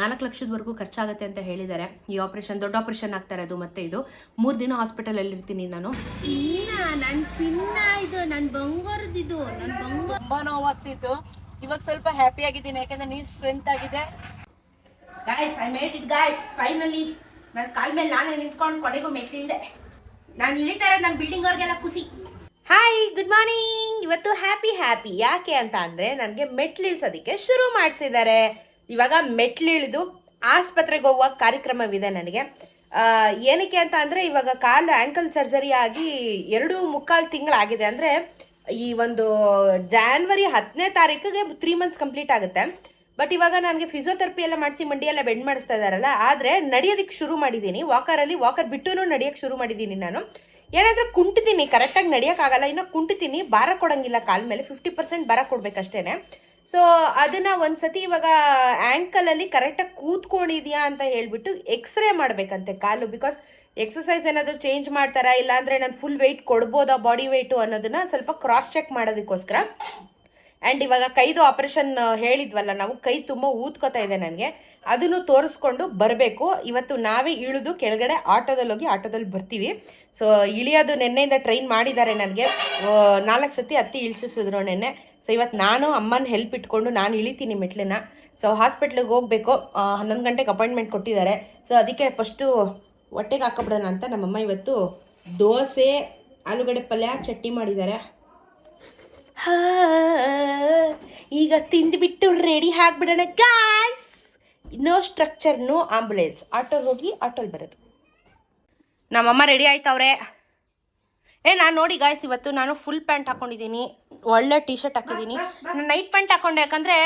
ನಾಲ್ಕು ಲಕ್ಷದವರೆಗೂ ಖರ್ಚಾಗುತ್ತೆ ಅಂತ ಹೇಳಿದ್ದಾರೆ. ಈ ಆಪರೇಷನ್ ದೊಡ್ಡ ಆಪರೇಷನ್ ಆಗ್ತಾ ಇರೋದು ಮತ್ತೆ ಇದು. ಮೂರು ದಿನ ಹಾಸ್ಪಿಟಲಲ್ಲಿ ಇರ್ತೀನಿ ನಾನು. ಚಿನ್ನ ನನ್ ಚಿನ್ನ ಇದು ನನ್ ಬಂಗಾರದಿದು ನನ್ ಬಂಗಾರ ತುಂಬಾ ನೋವಾಗ್ತಿತ್ತು. ಇವಾಗ ಸ್ವಲ್ಪ ಹ್ಯಾಪಿ ಆಗಿದ್ದೀನಿ ಯಾಕಂದ್ರೆ ನೀನ್ ಸ್ಟ್ರೆಂತ್ ಆಗಿದೆ. Guys I made it guys finally ನನ್ನ ಕಾಲ್ ಮೇಲೆ ನಾನೇ ನಿಂತ್ಕೊಂಡು ಕೊನೆಗೂ ಮೆಟ್ಲಿಂದೆ ನಾನು ಇಳಿತಾ ಇರೋದು ನಮ್ಮ ಬಿಲ್ಡಿಂಗ್ ಅವ್ರಿಗೆಲ್ಲ ಖುಷಿ. ಹಾಯ್ ಗುಡ್ ಮಾರ್ನಿಂಗ್ ಇವತ್ತು ಹ್ಯಾಪಿ ಹ್ಯಾಪಿ ಯಾಕೆ ಅಂತ ಅಂದರೆ ನನಗೆ ಮೆಟ್ಲಿಲ್ಸೋದಕ್ಕೆ ಶುರು ಮಾಡಿಸಿದ್ದಾರೆ. ಇವಾಗ ಮೆಟ್ಲಿಳಿದು ಆಸ್ಪತ್ರೆಗೆ ಹೋಗುವ ಕಾರ್ಯಕ್ರಮವಿದೆ ನನಗೆ. ಏನಕ್ಕೆ ಅಂತ ಅಂದರೆ ಇವಾಗ ಕಾಲು ಆ್ಯಂಕಲ್ ಸರ್ಜರಿ ಆಗಿ ಎರಡು ಮುಕ್ಕಾಲು ತಿಂಗಳಾಗಿದೆ ಅಂದರೆ ಈ ಒಂದು ಜಾನ್ವರಿ ಹತ್ತನೇ ತಾರೀಕಿಗೆ ತ್ರೀ ಮಂತ್ಸ್ ಕಂಪ್ಲೀಟ್ ಆಗುತ್ತೆ. ಬಟ್ ಇವಾಗ ನನಗೆ ಫಿಸಿಯೋಥೆರಪಿ ಎಲ್ಲ ಮಾಡಿಸಿ ಮಂಡಿ ಎಲ್ಲ ಬೆಂಡ್ ಮಾಡಿಸ್ತಾ ಇದ್ದಾರಲ್ಲ ಆದರೆ ನಡೆಯೋದಕ್ಕೆ ಶುರು ಮಾಡಿದ್ದೀನಿ ವಾಕರಲ್ಲಿ ವಾಕರ್ ಬಿಟ್ಟು ನಡೆಯೋಕ್ಕೆ ಶುರು ಮಾಡಿದ್ದೀನಿ ನಾನು. ಏನಾದರೂ ಕುಂಟಿದ್ದೀನಿ ಕರೆಕ್ಟಾಗಿ ನಡೆಯೋಕ್ಕಾಗಲ್ಲ ಇನ್ನು ಕುಂಟಿತೀನಿ ಭಾರ ಕೊಡೋಂಗಿಲ್ಲ ಕಾಲ ಮೇಲೆ ಫಿಫ್ಟಿ ಪರ್ಸೆಂಟ್ ಭಾರ ಕೊಡ್ಬೇಕಷ್ಟೇ ಸೊ ಅದನ್ನು ಒಂದು ಸತಿ ಇವಾಗ ಆ್ಯಂಕಲಲ್ಲಿ ಕರೆಕ್ಟಾಗಿ ಕೂತ್ಕೊಂಡಿದ್ಯಾ ಅಂತ ಹೇಳ್ಬಿಟ್ಟು ಎಕ್ಸ್ರೇ ಮಾಡಬೇಕಂತೆ ಕಾಲು ಬಿಕಾಸ್ ಎಕ್ಸಸೈಸ್ ಏನಾದರೂ ಚೇಂಜ್ ಮಾಡ್ತಾರಾ ಇಲ್ಲಾಂದರೆ ನಾನು ಫುಲ್ ವೆಯ್ಟ್ ಕೊಡ್ಬೋದಾ ಬಾಡಿ ವೆಯ್ಟು ಅನ್ನೋದನ್ನ ಸ್ವಲ್ಪ ಕ್ರಾಸ್ ಚೆಕ್ ಮಾಡೋದಕ್ಕೋಸ್ಕರ. ಆ್ಯಂಡ್ ಇವಾಗ ಕೈದು ಆಪರೇಷನ್ ಹೇಳಿದ್ವಲ್ಲ ನಾವು, ಕೈ ತುಂಬ ಊದ್ಕೋತಾ ಇದೆ ನನಗೆ. ಅದನ್ನು ತೋರಿಸ್ಕೊಂಡು ಬರಬೇಕು. ಇವತ್ತು ನಾವೇ ಇಳಿದು ಕೆಳಗಡೆ ಆಟೋದಲ್ಲಿ ಹೋಗಿ ಆಟೋದಲ್ಲಿ ಬರ್ತೀವಿ. ಸೊ ಇಳಿಯೋದು ನಿನ್ನೆಯಿಂದ ಟ್ರೈನ್ ಮಾಡಿದ್ದಾರೆ ನನಗೆ. ನಾಲ್ಕು ಸತಿ ಹತ್ತಿ ಇಳಿಸಿದ್ರು ನೆನ್ನೆ. ಸೊ ಇವತ್ತು ನಾನು ಅಮ್ಮನ ಹೆಲ್ಪ್ ಇಟ್ಕೊಂಡು ನಾನು ಇಳಿತೀನಿ ಮೆಟ್ಲನ್ನ. ಸೊ ಹಾಸ್ಪಿಟ್ಲಿಗೆ ಹೋಗಬೇಕು. ಹನ್ನೊಂದು ಗಂಟೆಗೆ ಅಪಾಯಿಂಟ್ಮೆಂಟ್ ಕೊಟ್ಟಿದ್ದಾರೆ. ಸೊ ಅದಕ್ಕೆ ಫಸ್ಟು ಹೊಟ್ಟೆಗೆ ಹಾಕೊಬಿಡೋಣ ಅಂತ ನಮ್ಮಮ್ಮ ಇವತ್ತು ದೋಸೆ, ಆಲೂಗಡ್ಡೆ ಪಲ್ಯ, ಚಟ್ನಿ ಮಾಡಿದ್ದಾರೆ. ಈಗ ತಿಂದುಬಿಟ್ಟು ready ಆಗ್ಬಿಡೋಣ guys no stretcher no ambulance auto ಹೋಗಿ ಆಟೋಲಿ ಬರೋದು. ನಮ್ಮಮ್ಮ ರೆಡಿ ಆಯ್ತವ್ರೆ. ಏ, ನಾನು ನೋಡಿ ಗಾಯ್ಸ್ ಇವತ್ತು ನಾನು ಫುಲ್ ಪ್ಯಾಂಟ್ ಹಾಕೊಂಡಿದ್ದೀನಿ. ಒಳ್ಳೆ ಟಿ ಶರ್ಟ್ ಹಾಕಿದ್ದೀನಿ ನಾನು ನೈಟ್ ಪ್ಯಾಂಟ್ ಹಾಕೊಂಡೆ ಯಾಕಂದರೆ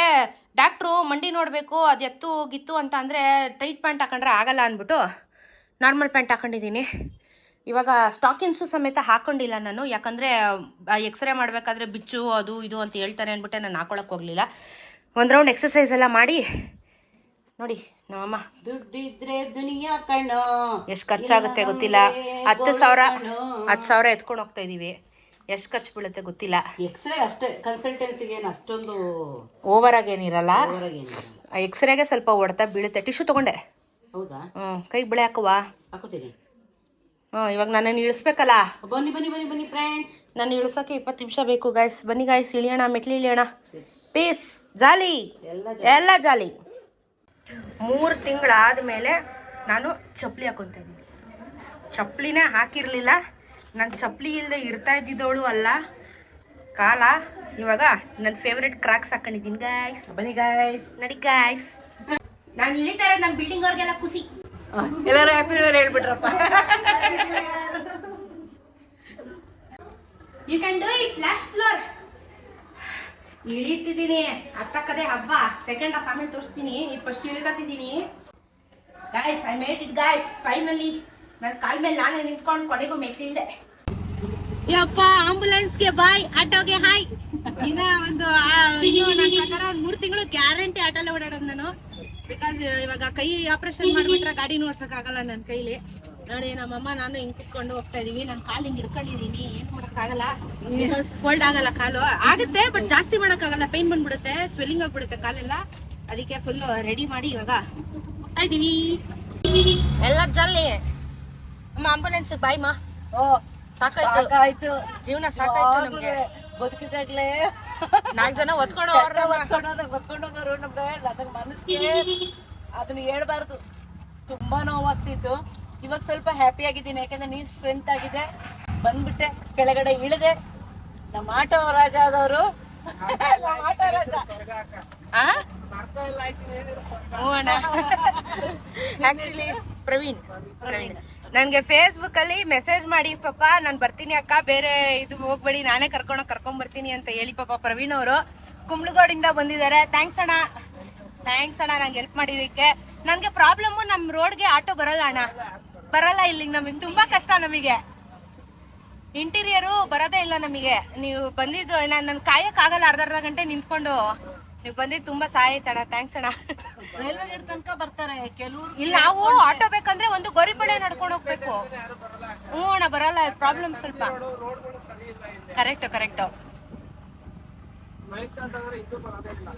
ಡಾಕ್ಟ್ರು ಮಂಡಿ ನೋಡಬೇಕು ಅದು ಎತ್ತು ಗಿತ್ತು ಅಂತ ಅಂದರೆ ಟೈಟ್ ಪ್ಯಾಂಟ್ ಹಾಕೊಂಡ್ರೆ ಆಗಲ್ಲ ಅಂದ್ಬಿಟ್ಟು ನಾರ್ಮಲ್ ಪ್ಯಾಂಟ್ ಹಾಕೊಂಡಿದ್ದೀನಿ ಇವಾಗ ಸ್ಟಾಕಿನ್ಸು ಸಮೇತ ಹಾಕೊಂಡಿಲ್ಲ ನಾನು. ಯಾಕಂದರೆ ಎಕ್ಸ್ರೇ ಮಾಡಬೇಕಾದ್ರೆ ಬಿಚ್ಚು ಅದು ಇದು ಅಂತ ಹೇಳ್ತಾರೆ ಅಂದ್ಬಿಟ್ಟೆ ನಾನು ಹಾಕೊಳಕ್ಕೆ ಹೋಗಲಿಲ್ಲ. ಒಂದು ರೌಂಡ್ ಎಕ್ಸಸೈಸ್ ಎಲ್ಲ ಮಾಡಿ ನೋಡಿ ನಮ್ಮಮ್ಮ ದುಡ್ಡಿದ್ರೆ ದುನಿಯಾ ಕಣ್ಣು. ಎಷ್ಟು ಖರ್ಚಾಗುತ್ತೆ ಗೊತ್ತಿಲ್ಲ. ಹತ್ತು ಸಾವಿರ ಹತ್ತು ಸಾವಿರ ಎತ್ಕೊಂಡು ಹೋಗ್ತಾ ಇದ್ದೀವಿ ಎಷ್ಟು ಖರ್ಚು ಬೀಳುತ್ತೆ ಗೊತ್ತಿಲ್ಲ. ಎಕ್ಸ್ರೇ ಅಷ್ಟೇ ಕನ್ಸಲ್ಟೆನ್ಸಿಗೆ ಏನು ಅಷ್ಟೊಂದು ಓವರ್ ಆಗೇನಿರಲ್ಲ ಏನಿರಲ್ಲ ಎಕ್ಸ್ರೇಗೆ ಸ್ವಲ್ಪ ಹೊಡೆತ ಬೀಳುತ್ತೆ. ಟಿಶ್ಯೂ ತಗೊಂಡೆ. ಹೌದಾ? ಹ್ಞೂ ಕೈ ಬಿಳೆ ಹಾಕುವ. ಹಾಕೋತೀನಿ. ಹ್ಞೂ ಇವಾಗ ನಾನು ಇಳಿಸ್ಬೇಕಲ್ಲ. ಬನ್ನಿ ಬನ್ನಿ ಬನ್ನಿ ಬನ್ನಿ ಫ್ರೆಂಡ್ಸ್ ನಾನು ಇಳಿಸೋಕೆ ಇಪ್ಪತ್ತು ನಿಮಿಷ ಬೇಕು ಗಾಯ್ಸ್ ಬನ್ನಿ ಗಾಯ್ಸ್ ಇಳಿಯೋಣ ಮೆಟ್ಲಿ ಇಳಿಯೋಣ. ಪೀಸ್ ಜಾಲಿ. ಎಲ್ಲ ಎಲ್ಲ ಜಾಲಿ. ಮೂರು ತಿಂಗಳಾದ ಮೇಲೆ ನಾನು ಚಪ್ಪಲಿ ಹಾಕೊತಾ ಇದ್ದೀನಿ. ಚಪ್ಪಲಿನೇ ಹಾಕಿರಲಿಲ್ಲ. ನಾನು ಚಪ್ಪಲಿ ಇಲ್ಲದೆ ಇರ್ತಾ ಇದ್ದಿದ್ದವಳು ಅಲ್ಲ. ಕಾಲ ಇವಾಗ ನನ್ನ ಫೇವ್ರೆಟ್ ಕ್ರಾಕ್ಸ್ ಹಾಕೊಂಡಿದ್ದೀನಿ ಗಾಯ್ಸ್ ಬನ್ನಿ ಗಾಯ್ಸ್ ನಡಿ ಗಾಯ್ಸ್ ನಾನು ಇಳಿತಾ ಇರೋದು ನಮ್ಮ ಬಿಲ್ಡಿಂಗ್ ಅವ್ರಿಗೆಲ್ಲ ಖುಷಿ. ಎಲ್ಲರೂ happy new year ಹೇಳ್ಬಿಟ್ರಪ್ಪ. You can do it last floor ಇಳಿತಿದ್ದೀನಿ ಹತ್ತಕ್ಕದೇ ಹಬ್ಬ. ಸೆಕೆಂಡ್ ಹಾಫ್ ಆಮೇಲೆ ತೋರಿಸ್ತೀನಿ. First ಇಳಿಕತ್ತಿದ್ದೀನಿ. Guys I made it guys finally ನನ್ನ ಕಾಲ್ ಮೇಲೆ ನಾನೇ ನಿಂತ್ಕೊಂಡು ಕೊನೆಗೂ ಮೆಟ್ಲಿಂದೆ ಯಪ್ಪ ಆಂಬುಲೆನ್ಸ್ಗೆ ಬಾಯ್ ಆಟೋಗೆ ಹಾಯ್. ಇನ್ನ ಒಂದು ನನ್ನ ಪ್ರಕಾರ ಒಂದು ಮೂರು ತಿಂಗಳು ಗ್ಯಾರಂಟಿ ಆಟೋಲ್ಲೇ ಓಡಾಡೋದು ನಾನು. ಬಿಕಾಸ್ ಇವಾಗ ಕೈ ಆಪರೇಷನ್ ಮಾಡ್ಬಿಟ್ರೆ ಗಾಡಿ ನೋಡ್ಸಕ್ಕಾಗಲ್ಲ ನನ್ನ ಕೈಲಿ. ನೋಡಿ ನಮ್ಮಮ್ಮ ನಾನು ಹಿಂಗ್ ಕುತ್ಕೊಂಡು ಹೋಗ್ತಾ ಇದೀವಿ. ನಾನು ಕಾಲು ಹಿಂಗ್ ಹಿಡ್ಕೊಂಡಿದೀನಿ. ಏನ್ ಮಾಡೋಕ್ಕಾಗಲ್ಲ ಬಿಕಾಸ್ ಫೋಲ್ಡ್ ಆಗಲ್ಲ ಕಾಲು. ಆಗುತ್ತೆ ಬಟ್ ಜಾಸ್ತಿ ಮಾಡಕ್ಕಾಗಲ್ಲ ಪೈನ್ ಬಂದ್ಬಿಡುತ್ತೆ ಸ್ವೆಲ್ಲಿಂಗ್ ಆಗ್ಬಿಡುತ್ತೆ ಕಾಲೆಲ್ಲ. ಅದಕ್ಕೆ ಫುಲ್ ರೆಡಿ ಮಾಡಿ ಇವಾಗ ಹೋಗ್ತಾ ಇದೀವಿ. ಎಲ್ಲ ಜಲ್ಲಿ ಆಂಬುಲೆನ್ಸ್ ಬಾಯ್ ಮಾ ಓ ಸಾಕಾಯ್ತು. ಸಾಕಾಯ್ತು. ಜೀವನ ಸಾಕಾಯ್ತು ನಮ್ಗೆ. ಬದುಕಿದಾಗ್ಲೇ. ನಾಲ್ಕು ಜನ ಒತ್ಕೊಂಡು ಒತ್ಕೊಂಡೋದಾಗ ಒತ್ಕೊಂಡೋಗೋರು ನಮ್ಗೆ ನನಗೆ ಮನಸ್ಸಿಗೆ ಅದನ್ನ ಹೇಳ್ಬಾರ್ದು. ತುಂಬಾ ನೋವಾಗ್ತಿತ್ತು. ಇವಾಗ ಸ್ವಲ್ಪ ಹ್ಯಾಪಿ ಆಗಿದ್ದೀನಿ. ಯಾಕಂದ್ರೆ ನೀನ್ ಸ್ಟ್ರೆಂತ್ ಆಗಿದೆ. ಬಂದ್ಬಿಟ್ಟೆ ಕೆಳಗಡೆ ಇಳಿದೆ. ನಮ್ಮ ಆಟೋ ರಾಜ ಆದವರು. ನಮ್ಮ ಆಟೋ ರಾಜ. ಅಣ್ಣ. ಆಕ್ಚುಲಿ ಪ್ರವೀಣ್. ಪ್ರವೀಣ್. ನನಗೆ ಫೇಸ್ಬುಕ್ ಅಲ್ಲಿ ಮೆಸೇಜ್ ಮಾಡಿ ಪಾಪ ನಾನು ಬರ್ತೀನಿ ಅಕ್ಕ, ಬೇರೆ ಇದು ಹೋಗ್ಬೇಡಿ, ನಾನೇ ಕರ್ಕೊಂಡು ಕರ್ಕೊಂಡ್ ಬರ್ತೀನಿ ಅಂತ ಹೇಳಿ ಪಾಪ ಪ್ರವೀಣ್ ಅವರು ಕುಂಬ್ಳಗೋಡಿಂದ ಬಂದಿದ್ದಾರೆ. ಥ್ಯಾಂಕ್ಸ್ ಅಣ್ಣ. ಥ್ಯಾಂಕ್ಸ್ ಅಣ್ಣ, ನಂಗೆ ಹೆಲ್ಪ್ ಮಾಡಿದ್ದಕ್ಕೆ. ನನಗೆ ಪ್ರಾಬ್ಲಮ್ಮು ನಮ್ಮ ರೋಡ್ಗೆ ಆಟೋ ಬರಲ್ಲ ಅಣ್ಣ. ಬರಲ್ಲ ಇಲ್ಲಿ ನಮಗೆ ತುಂಬಾ ಕಷ್ಟ ನಮಗೆ. ಇಂಟೀರಿಯರು ಬರೋದೇ ಇಲ್ಲ ನಮಗೆ. ನೀವು ಬಂದಿದ್ದು, ನಾನು ನನ್ನ ಕಾಯಕ್ಕಾಗಲ್ಲ ಅರ್ಧ ಅರ್ಧ ಗಂಟೆ ನಿಂತ್ಕೊಂಡು. ನೀವು ಬಂದಿದ್ದು ತುಂಬಾ ಸಹಾಯ ಆಯ್ತಣ್ಣ. ಥ್ಯಾಂಕ್ಸ್ ಅಣ್ಣ. ರೈಲ್ವೆ ಗೇಟ್ ತನಕ ಬರ್ತಾರೆ. ಕೆಲವರು ಇಲ್ಲಿ ನಾವು ಆಟೋ ಬೇಕಂದ್ರೆ ಒಂದು ಗೋರಿಪಡೆ ನಡ್ಕೊಂಡು ಹೋಗ್ಬೇಕು. ಹ್ಞೂ ಅಣ್ಣ ಬರಲ್ಲ ಪ್ರಾಬ್ಲಮ್ ಸ್ವಲ್ಪ. ಕರೆಕ್ಟ್ ಕರೆಕ್ಟ್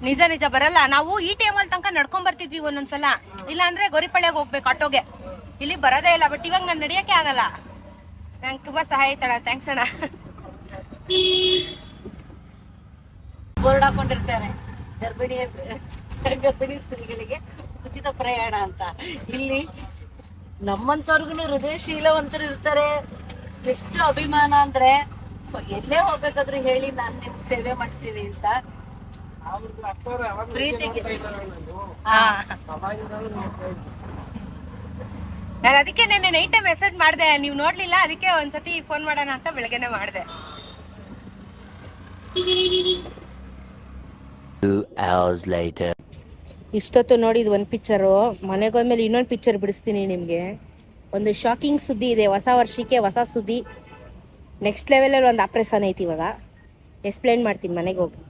ನಿಜ ನಿಜ ಬರಲ್ಲ. ನಾವು ಈ ಅಲ್ಲಿ ತನಕ ನಡ್ಕೊಂಡ್ ಬರ್ತಿದ್ವಿ ಒಂದೊಂದ್ಸಲ. ಇಲ್ಲ ಅಂದ್ರೆ ಗೋರಿಪಳ್ಳಿಗೆ ಹೋಗ್ಬೇಕು ಆಟೋಗೆ. ಇಲ್ಲಿ ಬರೋದೇ ಇಲ್ಲ ಬಟ್ ಇವಾಗ ನಾನು ನಡಿಯಕ್ಕೆ ಆಗಲ್ಲ. ನಂಗೆ ತುಂಬಾ ಸಹಾಯ ಆಯ್ತಣ ಥ್ಯಾಂಕ್ಸ್ ಅಣ್ಣ. ಬೋರ್ಡ್ ಹಾಕೊಂಡಿರ್ತಾರೆ. ಗರ್ಭಿಣಿ ಗರ್ಭಿಣಿ ಸ್ತ್ರೀಗಳಿಗೆ ಉಚಿತ ಪ್ರಯಾಣ ಅಂತ. ಇಲ್ಲಿ ನಮ್ಮಂತವ್ರಿಗೂ ಹೃದಯಶೀಲವಂತರು ಇರ್ತಾರೆ. ಎಷ್ಟು ಅಭಿಮಾನ ಅಂದ್ರೆ ಎಲ್ಲೇ ಹೋಗ್ಬೇಕಾದ್ರು ಹೇಳಿ ನಾನು ನಿಮ್ಗೆ ಸೇವೆ ಮಾಡ್ತೀನಿ ಅಂತ. ಪ್ರೀತಿಗೆ. ನಾನು ಅದಕ್ಕೆ ನೆನ್ನೆ ನೈಟೇ ಮೆಸೇಜ್ ಮಾಡಿದೆ. ನೀವು ನೋಡ್ಲಿಲ್ಲ? ಅದಕ್ಕೆ ಒಂದ್ಸತಿ ಫೋನ್ ಮಾಡೋಣ ಅಂತ ಬೆಳಗ್ಗೆನೆ ಮಾಡಿದೆ. Two hours later. ಇಷ್ಟೊತ್ತು ನೋಡಿದ ಒಂದು ಪಿಕ್ಚರು ಮನೆಗೆ ಹೋದ್ಮೇಲೆ ಇನ್ನೊಂದು ಪಿಕ್ಚರ್ ಬಿಡಿಸ್ತೀನಿ ನಿಮಗೆ. ಒಂದು ಶಾಕಿಂಗ್ ಸುದ್ದಿ ಇದೆ. ಹೊಸ ವರ್ಷಕ್ಕೆ ಹೊಸ ಸುದ್ದಿ. ನೆಕ್ಸ್ಟ್ ಲೆವೆಲಲ್ಲಿ ಒಂದು ಆಪ್ರೇಷನ್ ಐತಿ ಇವಾಗ. ಎಕ್ಸ್ಪ್ಲೈನ್ ಮಾಡ್ತೀನಿ ಮನೆಗೆ ಹೋಗಿ.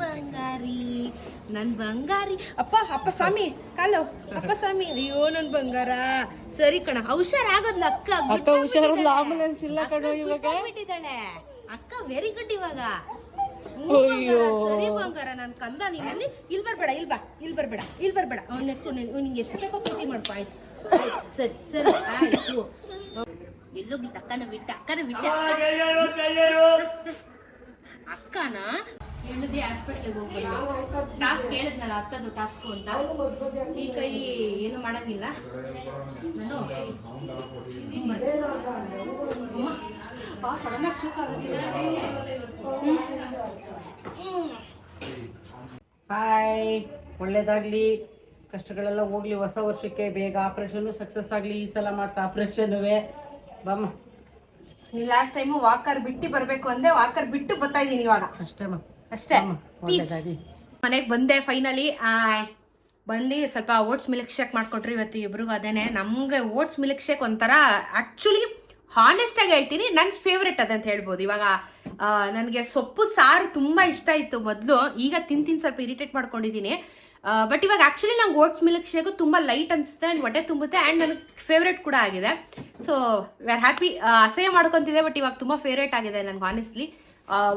ಬಂಗಾರಿ ನನ್ ಬಂಗಾರಿ. ಅಪ್ಪ ಅಪ್ಪ ಸ್ವಾಮಿ ಕಾಲು. ಅಪ್ಪ ಸ್ವಾಮಿ. ಅಯ್ಯೋ ನನ್ ಬಂಗಾರ. ಸರಿ ಕಣ ಹುಷಾರಾಗೋದ್ಲ ಅಕ್ಕ. ಅಕ್ಕ ಹುಷಾರಲ್ಲ ಆಂಬುಲೆನ್ಸ್ ಇಲ್ಲ ಕಣ ಇವಾಗ. ಬಿಟ್ಟಿದ್ದಾಳೆ ಅಕ್ಕ ವೆರಿ ಗುಡ್ ಇವಾಗ. ಅಯ್ಯೋ. ಸರಿ ಬಂಗಾರ ನನ್ ಕಂದ ನೀನಲ್ಲಿ. ಇಲ್ಲಿ ಬರ್ಬೇಡ ಇಲ್ಲಿ ಬಾ ಇಲ್ಲಿ ಬರ್ಬೇಡ ಇಲ್ಲಿ ಬರಬೇಡ. ಅವ್ನ ಎತ್ಕೊಂಡು ನಿನ್ಗೆ ಎಷ್ಟು ಬೇಕೋ ಪ್ರೀತಿ ಮಾಡ್ಕೊ ಆಯ್ತು. ಸರಿ ಸರಿ ಆಯ್ತು ಎಲ್ಲೋಗಿ ಅಕ್ಕನ ಬಿಟ್ಟ ಅಕ್ಕನ ಬಿಟ್ಟ. ಅಕ್ಕನ? ಹೇಳಿದೆ ಹಾಸ್ಪಿಟ್ಲಿಗೆ ಹೋಗ್ಬೇಕು ಟಾಸ್ಕ್ ಹೇಳಿದ್ನಲ್ಲ ಹತ್ತದು ಟಾಸ್ಕ್ ಅಂತ. ಈ ಕೈ ಏನು ಮಾಡಂಗಿಲ್ಲ. ನಾನು. ಅಮ್ಮ ಆ ಸಡನ್ ಆಗಿ ಚೂಕ್ ಆಗುತ್ತಿದೆ ಹಾಯ್ ಒಳ್ಳೇದಾಗ್ಲಿ. ಕಷ್ಟಗಳೆಲ್ಲ ಹೋಗ್ಲಿ. ಹೊಸ ವರ್ಷಕ್ಕೆ ಬೇಗ ಆಪರೇಷನ್ ಸಕ್ಸಸ್ ಆಗ್ಲಿ. ಈ ಸಲ ಮಾಡ್ಸ ಆಪರೇಷನ್ವೇ ಬಮ್ಮ. ನೀ ಲಾಸ್ಟ್ ಟೈಮು ವಾಕರ್ ಬಿಟ್ಟು ಬರ್ಬೇಕು ಅಂದೆ ವಾಕರ್ ಬಿಟ್ಟು ಬರ್ತಾ ಇದೀನಿ ಇವಾಗ. ಅಷ್ಟೇ ಮಾ. ಅಷ್ಟೇ. ಒಳ್ಳೇದಾಗ್ಲಿ. ಮನೆಗೆ ಬಂದೆ ಫೈನಲಿ ಬಂದು ಸ್ವಲ್ಪ ಓಟ್ಸ್ ಮಿಲ್ಕ್ ಶೇಕ್ ಮಾಡಿಕೊಟ್ರಿ ಇವತ್ತು ಇಬ್ರಿಗೂ ಅದೇನೆ. ನಮಗೆ ಓಟ್ಸ್ ಮಿಲ್ಕ್ ಶೇಕ್ ಒಂಥರ ಆ್ಯಕ್ಚುಲಿ ಹಾನೆಸ್ಟಾಗಿ ಹೇಳ್ತೀನಿ. ನನ್ನ ಫೇವ್ರೆಟ್ ಅದಂತ ಹೇಳ್ಬೋದು. ಇವಾಗ ನನಗೆ ಸೊಪ್ಪು, ಸಾರು ತುಂಬ ಇಷ್ಟ ಇತ್ತು ಮೊದಲು. ಈಗ ತಿನ್ ತಿನ್ ಸ್ವಲ್ಪ ಇರಿಟೇಟ್ ಮಾಡ್ಕೊಂಡಿದ್ದೀನಿ ಬಟ್ ಇವಾಗ ಆ್ಯಕ್ಚುಲಿ ನಂಗೆ ಓಟ್ಸ್ ಮಿಲ್ಕ್ ಶೇಕು ತುಂಬ ಲೈಟ್ ಅನಿಸುತ್ತೆ ಆ್ಯಂಡ್ ಹೊಟ್ಟೆ ತುಂಬುತ್ತೆ ಆ್ಯಂಡ್ ನನಗೆ ಫೇವ್ರೇಟ್ ಕೂಡ ಆಗಿದೆ. ಸೊ ಆರ್ ಹ್ಯಾಪಿ ಅಸಹ್ಯ ಮಾಡ್ಕೊತಿದ್ದೆ ಬಟ್ ಇವಾಗ ತುಂಬ ಫೇವ್ರೇಟ್ ಆಗಿದೆ ನನಗೆ ಆನೆಸ್ಟ್ಲಿ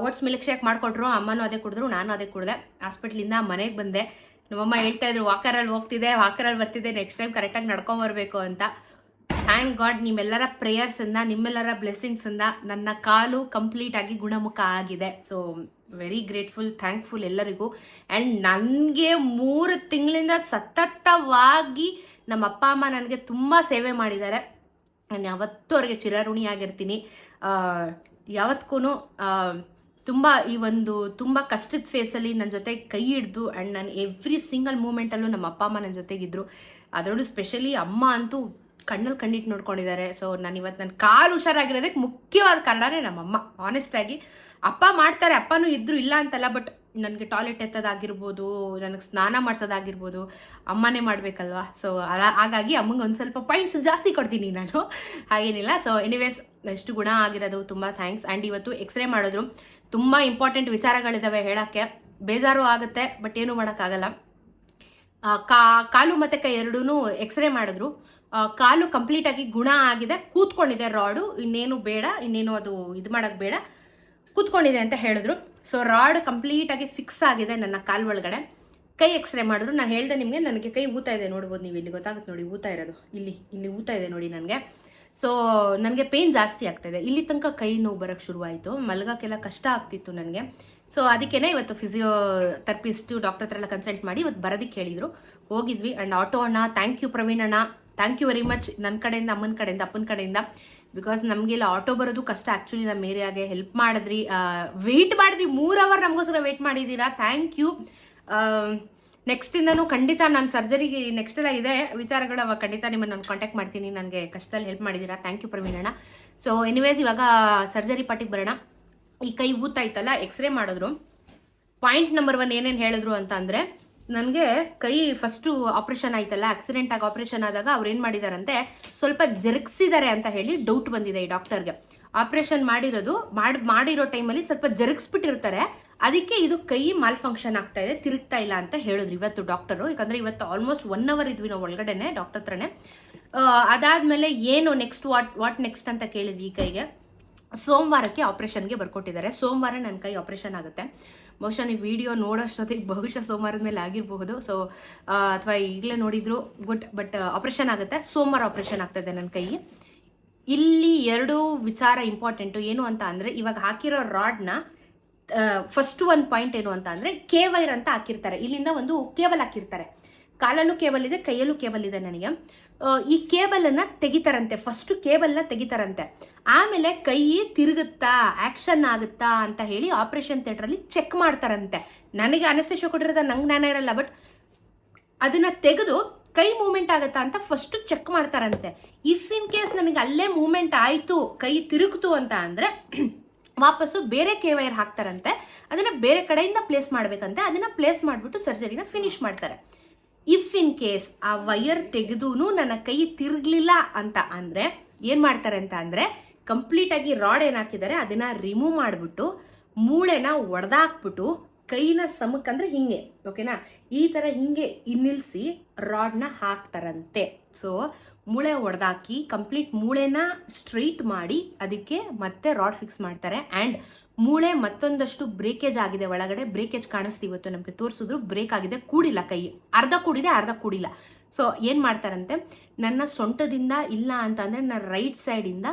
ಓಟ್ಸ್ ಮಿಲ್ಕ್ ಶೇಕ್ ಮಾಡಿಕೊಟ್ರು, ಅಮ್ಮನೂ ಅದೇ ಕುಡಿದ್ರು, ನಾನು ಅದೇ ಕುಡಿದೆ. ಹಾಸ್ಪಿಟ್ಲಿಂದ ಮನೆಗೆ ಬಂದೆ. ನಮ್ಮಮ್ಮ ಹೇಳ್ತಾ ಇದ್ರು ವಾಕರಲ್ಲಿ ಹೋಗ್ತಿದೆ ವಾಕರಲ್ಲಿ ಬರ್ತಿದೆ ನೆಕ್ಸ್ಟ್ ಟೈಮ್ ಕರೆಕ್ಟಾಗಿ ನಡ್ಕೊಂಬರ್ಬೇಕು ಅಂತ. ಥ್ಯಾಂಕ್ ಗಾಡ್ ನಿಮ್ಮೆಲ್ಲರ ಪ್ರೇಯರ್ಸಿಂದ ನಿಮ್ಮೆಲ್ಲರ ಬ್ಲೆಸ್ಸಿಂಗ್ಸಿಂದ ನನ್ನ ಕಾಲು ಕಂಪ್ಲೀಟ್ ಆಗಿ ಗುಣಮುಖ ಆಗಿದೆ. ಸೊ ವೆರಿ ಗ್ರೇಟ್ಫುಲ್ ಥ್ಯಾಂಕ್ಫುಲ್ ಎಲ್ಲರಿಗೂ. ಆ್ಯಂಡ್ ನನಗೆ ಮೂರು ತಿಂಗಳಿಂದ ಸತತವಾಗಿ ನಮ್ಮ ಅಪ್ಪ, ಅಮ್ಮ ನನಗೆ ತುಂಬ ಸೇವೆ ಮಾಡಿದ್ದಾರೆ. ನಾನು ಯಾವತ್ತೂ ಅವ್ರಿಗೆ ಚಿರಋಣಿಯಾಗಿರ್ತೀನಿ ಯಾವತ್ತೂ ತುಂಬ ಈ ಒಂದು ತುಂಬ ಕಷ್ಟದ ಫೇಸಲ್ಲಿ ನನ್ನ ಜೊತೆ ಕೈ ಹಿಡ್ದು ಆ್ಯಂಡ್ ನಾನು ಎವ್ರಿ ಸಿಂಗಲ್ ಮೂಮೆಂಟಲ್ಲೂ ನಮ್ಮ ಅಪ್ಪ, ಅಮ್ಮ ನನ್ನ ಜೊತೆಗಿದ್ರು. ಅದರಲ್ಲೂ ಸ್ಪೆಷಲಿ ಅಮ್ಮ ಅಂತೂ ಕಣ್ಣಲ್ಲಿ ಕಣ್ಣಿಟ್ಟು ನೋಡ್ಕೊಂಡಿದ್ದಾರೆ ಸೊ ನಾನು ಇವತ್ತು ನನ್ನ ಕಾಲು ಹುಷಾರಾಗಿರೋದಕ್ಕೆ ಮುಖ್ಯವಾದ ಕಾರಣನೇ ನಮ್ಮಮ್ಮ. ಆನೆಸ್ಟಾಗಿ ಅಪ್ಪ ಮಾಡ್ತಾರೆ, ಅಪ್ಪನೂ ಇದ್ರು ಇಲ್ಲ ಅಂತಲ್ಲ ಬಟ್ ನನಗೆ ಟಾಯ್ಲೆಟ್ ಎತ್ತೋದಾಗಿರ್ಬೋದು, ನನಗೆ ಸ್ನಾನ ಮಾಡಿಸೋದಾಗಿರ್ಬೋದು, ಅಮ್ಮನೇ ಮಾಡಬೇಕಲ್ವಾ? ಸೊ ಹಾಗಾಗಿ ಅಮ್ಮಂಗೆ ಒಂದು ಸ್ವಲ್ಪ ಪಾಯಿಂಟ್ಸ್ ಜಾಸ್ತಿ ಕೊಡ್ತೀನಿ ನಾನು. ಹಾಗೇನಿಲ್ಲ. ಸೊ ಎನಿವೇಸ್ ಎಷ್ಟು ಗುಣ ಆಗಿರೋದು, ತುಂಬ ಥ್ಯಾಂಕ್ಸ್ ಆ್ಯಂಡ್ ಇವತ್ತು ಎಕ್ಸ್ರೇ ಮಾಡಿದ್ರು. ತುಂಬ ಇಂಪಾರ್ಟೆಂಟ್ ವಿಚಾರಗಳಿದ್ದಾವೆ ಹೇಳೋಕ್ಕೆ. ಬೇಜಾರು ಆಗುತ್ತೆ ಬಟ್ ಏನೂ ಮಾಡೋಕ್ಕಾಗಲ್ಲ. ಕಾ, ಕಾಲು ಮತ್ತು ಕೈ ಎರಡೂ ಎಕ್ಸ್ರೇ ಮಾಡಿದ್ರು. ಕಾಲು ಕಂಪ್ಲೀಟಾಗಿ ಗುಣ ಆಗಿದೆ. ಕೂತ್ಕೊಂಡಿದೆ ರಾಡು. ಇನ್ನೇನು ಬೇಡ, ಇನ್ನೇನು ಅದು ಇದು ಮಾಡೋಕ್ಕೆ ಬೇಡ. ಕೂತ್ಕೊಂಡಿದೆ ಅಂತ ಹೇಳಿದ್ರು. ಸೊ ರಾಡ್ ಕಂಪ್ಲೀಟಾಗಿ ಫಿಕ್ಸ್ ಆಗಿದೆ ನನ್ನ ಕಾಲು ಒಳಗಡೆ. ಕೈ ಎಕ್ಸ್ರೇ ಮಾಡಿದ್ರು. ನಾನು ಹೇಳ್ದೆ ನಿಮಗೆ, ನನಗೆ ಕೈ ಊತ ಇದೆ ನೋಡ್ಬೋದು ನೀವು ಇಲ್ಲಿ ಗೊತ್ತಾಗುತ್ತೆ ನೋಡಿ, ಊತ ಇರೋದು. ಇಲ್ಲಿ ಇಲ್ಲಿ ಊತ ಇದೆ ನೋಡಿ ನನಗೆ. ಸೊ ನನಗೆ ಪೇಯ್ನ್ ಜಾಸ್ತಿ ಆಗ್ತಾಯಿದೆ ಇಲ್ಲಿ ತನಕ ಕೈ ನೋವು ಬರೋಕ್ಕೆ ಶುರುವಾಯಿತು. ಮಲಗೋಕ್ಕೆಲ್ಲ ಕಷ್ಟ ಆಗ್ತಿತ್ತು ನನಗೆ. ಸೊ ಅದಕ್ಕೇ ಇವತ್ತು ಫಿಸಿಯೋ ಥೆರಪಿಸ್ಟು ಡಾಕ್ಟರ್ ಹತ್ರ ಎಲ್ಲ ಕನ್ಸಲ್ಟ್ ಮಾಡಿ ಇವತ್ತು ಬರೋದಕ್ಕೆ ಹೇಳಿದರು ಹೋಗಿದ್ವಿ. ಆ್ಯಂಡ್ ಆಟೋ ಅಣ್ಣ ಥ್ಯಾಂಕ್ ಯು ಪ್ರವೀಣ್ ಅಣ್ಣ. ಥ್ಯಾಂಕ್ ಯು ವೆರಿ ಮಚ್ ನನ್ನ ಕಡೆಯಿಂದ, ಅಮ್ಮನ ಕಡೆಯಿಂದ, ಅಪ್ಪನ ಕಡೆಯಿಂದ. ಬಿಕಾಸ್ ನಮಗೆಲ್ಲ ಆಟೋ ಬರೋದು ಕಷ್ಟ. ಆ್ಯಕ್ಚುಲಿ ನಮ್ಮ ಏರಿಯಾಗೆ ಹೆಲ್ಪ್ ಮಾಡಿದ್ರಿ. ವೆಯ್ಟ್ ಮಾಡಿದ್ರಿ. ಮೂರು ಅವರ್ ನಮಗೋಸ್ಕರ ವೆಯ್ಟ್ ಮಾಡಿದ್ದೀರಾ? ಥ್ಯಾಂಕ್ ಯು ನೆಕ್ಸ್ಟಿಂದನೂ ಖಂಡಿತ ನಾನು ಸರ್ಜರಿಗೆ ನೆಕ್ಸ್ಟ್ ಎಲ್ಲ ಇದೆ ವಿಚಾರಗಳು, ಅವಾಗ ಖಂಡಿತ ನಿಮ್ಮನ್ನು ನಾನು ಕಾಂಟ್ಯಾಕ್ಟ್ ಮಾಡ್ತೀನಿ. ನನಗೆ ಕಷ್ಟದಲ್ಲಿ ಹೆಲ್ಪ್ ಮಾಡಿದ್ದೀರಾ? ಥ್ಯಾಂಕ್ ಯು ಪ್ರವೀಣಣ್ಣ. ಸೊ ಎನಿವೇಸ್ ಇವಾಗ ಸರ್ಜರಿ ಪಾರ್ಟಿಗೆ ಬರೋಣ. ಈ ಕೈ ಊತಾಯ್ತಲ್ಲ ಎಕ್ಸ್ರೇ ಮಾಡಿದ್ರು. ಪಾಯಿಂಟ್ ನಂಬರ್ ಒನ್ ಏನೇನು ಹೇಳಿದ್ರು ಅಂತ ಅಂದರೆ ನನಗೆ ಕೈ ಫಸ್ಟು ಆಪ್ರೇಷನ್ ಆಯ್ತಲ್ಲ ಆಕ್ಸಿಡೆಂಟ್ ಆಗಿ ಆಪ್ರೇಷನ್ ಆದಾಗ ಅವ್ರು ಏನು ಮಾಡಿದಾರಂತೆ, ಸ್ವಲ್ಪ ಜರುಗಿಸಿದ್ದಾರೆ ಅಂತ ಹೇಳಿ ಡೌಟ್ ಬಂದಿದೆ ಈ ಡಾಕ್ಟರ್ಗೆ ಆಪ್ರೇಷನ್ ಮಾಡಿರೋದು, ಮಾಡಿ, ಮಾಡಿರೋ ಟೈಮಲ್ಲಿ ಸ್ವಲ್ಪ ಜರುಗಿಸ್ಬಿಟ್ಟಿರ್ತಾರೆ, ಅದಕ್ಕೆ ಇದು ಕೈ ಮಾಲ್ ಫಂಕ್ಷನ್ ಆಗ್ತಾ ಇದೆ, ತಿರುಗ್ತಾ ಇಲ್ಲ ಅಂತ ಹೇಳಿದ್ರು ಇವತ್ತು ಡಾಕ್ಟರು ಯಾಕಂದರೆ ಇವತ್ತು ಆಲ್ಮೋಸ್ಟ್ ಒನ್ ಅವರ್ ಇದ್ವಿ ನಾವು ಒಳಗಡೆನೆ ಡಾಕ್ಟರ್ ಹತ್ರನೇ. ಅದಾದಮೇಲೆ ಏನು ನೆಕ್ಸ್ಟ್ ವಾಟ್ ವಾಟ್ ನೆಕ್ಸ್ಟ್ ಅಂತ ಕೇಳಿದ್ವಿ ಈ ಕೈಗೆ? ಸೋಮವಾರಕ್ಕೆ ಆಪ್ರೇಷನ್ಗೆ ಬರ್ಕೊಟ್ಟಿದ್ದಾರೆ. ಸೋಮವಾರ ನನ್ನ ಕೈ ಆಪ್ರೇಷನ್ ಆಗುತ್ತೆ. ಬಹುಶಃ ನೀವು ವಿಡಿಯೋ ನೋಡೋಷ್ಟೊತ್ತಿಗೆ ಬಹುಶಃ ಸೋಮವಾರದ ಮೇಲೆ ಆಗಿರಬಹುದು. ಸೊ ಅಥವಾ ಈಗಲೇ ನೋಡಿದ್ರು ಗುಡ್ ಬಟ್ ಆಪ್ರೇಷನ್ ಆಗುತ್ತೆ. ಸೋಮವಾರ ಆಪ್ರೇಷನ್ ಆಗ್ತದೆ ನನ್ನ ಕೈ ಇಲ್ಲಿ ಎರಡು ವಿಚಾರ ಇಂಪಾರ್ಟೆಂಟು ಏನು ಅಂತ ಅಂದರೆ, ಇವಾಗ ಹಾಕಿರೋ ರಾಡ್ನ ಫಸ್ಟ್ ಒಂದು ಪಾಯಿಂಟ್ ಏನು ಅಂತ ಅಂದರೆ ಕೇವೈರ್ ಅಂತ ಹಾಕಿರ್ತಾರೆ. ಇಲ್ಲಿಂದ ಒಂದು ಕೇಬಲ್ ಹಾಕಿರ್ತಾರೆ. ಕಾಲಲ್ಲೂ ಕೇಬಲ್ ಇದೆ, ಕೈಯಲ್ಲೂ ಕೇಬಲ್ ಇದೆ ನನಗೆ. ಈ ಕೇಬಲನ್ನು ತೆಗಿತಾರಂತೆ ಫಸ್ಟು ಕೇಬಲ್ನ ತೆಗಿತಾರಂತೆ. ಆಮೇಲೆ ಕೈ ತಿರುಗುತ್ತಾ ಆ್ಯಕ್ಷನ್ ಆಗುತ್ತಾ ಅಂತ ಹೇಳಿ ಆಪರೇಷನ್ ಥಿಯೇಟ್ರಲ್ಲಿ ಚೆಕ್ ಮಾಡ್ತಾರಂತೆ. ನನಗೆ ಅನಸ್ತೇಶ ಕೊಟ್ಟಿರೋದ ನಂಗೆ ಜ್ಞಾನ ಇರಲ್ಲ ಬಟ್ ಅದನ್ನ ತೆಗೆದು ಕೈ ಮೂಮೆಂಟ್ ಆಗುತ್ತಾ ಅಂತ ಫಸ್ಟ್ ಚೆಕ್ ಮಾಡ್ತಾರಂತೆ. ಇಫ್ ಇನ್ ಕೇಸ್ ನನಗೆ ಅಲ್ಲೇ ಮೂಮೆಂಟ್ ಆಯಿತು, ಕೈ ತಿರುಗ್ತು ಅಂತ ಅಂದರೆ ವಾಪಸ್ಸು ಬೇರೆ ಕೆ ವೈರ್ ಹಾಕ್ತಾರಂತೆ. ಅದನ್ನ ಬೇರೆ ಕಡೆಯಿಂದ ಪ್ಲೇಸ್ ಮಾಡಬೇಕಂತೆ. ಅದನ್ನ ಪ್ಲೇಸ್ ಮಾಡಿಬಿಟ್ಟು ಸರ್ಜರಿನ ಫಿನಿಶ್ ಮಾಡ್ತಾರೆ. ಇಫ್ ಇನ್ ಕೇಸ್ ಆ ವೈರ್ ತೆಗೆದೂ ನನ್ನ ಕೈ ತಿರ್ಗಲಿಲ್ಲ ಅಂತ ಅಂದರೆ ಏನು ಮಾಡ್ತಾರೆ ಅಂತ ಅಂದರೆ ಕಂಪ್ಲೀಟಾಗಿ ರಾಡ್ ಏನು ಹಾಕಿದ್ದಾರೆ, ಅದನ್ನ ರಿಮೂವ್ ಮಾಡಿಬಿಟ್ಟು ಮೂಳೆನ ಒಡೆದಾಕ್ಬಿಟ್ಟು ಕೈನ ಸಮಕ್ಕಂದ್ರೆ ಹಿಂಗೆ ಓಕೆನಾ ಈ ಥರ ಹಿಂಗೆ ನಿಲ್ಲಿಸಿ ರಾಡ್ನ ಹಾಕ್ತಾರಂತೆ. ಸೊ ಮೂಳೆ ಒಡೆದಾಕಿ ಕಂಪ್ಲೀಟ್ ಮೂಳೆನ ಸ್ಟ್ರೈಟ್ ಮಾಡಿ ಅದಕ್ಕೆ ಮತ್ತೆ ರಾಡ್ ಫಿಕ್ಸ್ ಮಾಡ್ತಾರೆ. ಆ್ಯಂಡ್ ಮೂಳೆ ಮತ್ತೊಂದಷ್ಟು ಬ್ರೇಕೇಜ್ ಆಗಿದೆ, ಒಳಗಡೆ ಬ್ರೇಕೇಜ್ ಕಾಣಿಸ್ತು ಇವತ್ತು ನಮಗೆ ತೋರಿಸಿದ್ರು ಬ್ರೇಕ್ ಆಗಿದೆ, ಕೂಡಿಲ್ಲ ಕೈ. ಅರ್ಧ ಕೂಡಿದೆ, ಅರ್ಧ ಕೂಡಿಲ್ಲ. ಸೊ ಏನು ಮಾಡ್ತಾರಂತೆ? ನನ್ನ ಸೊಂಟದಿಂದ ಇಲ್ಲ ಅಂತ ಅಂದರೆ ನನ್ನ ರೈಟ್ ಸೈಡಿಂದ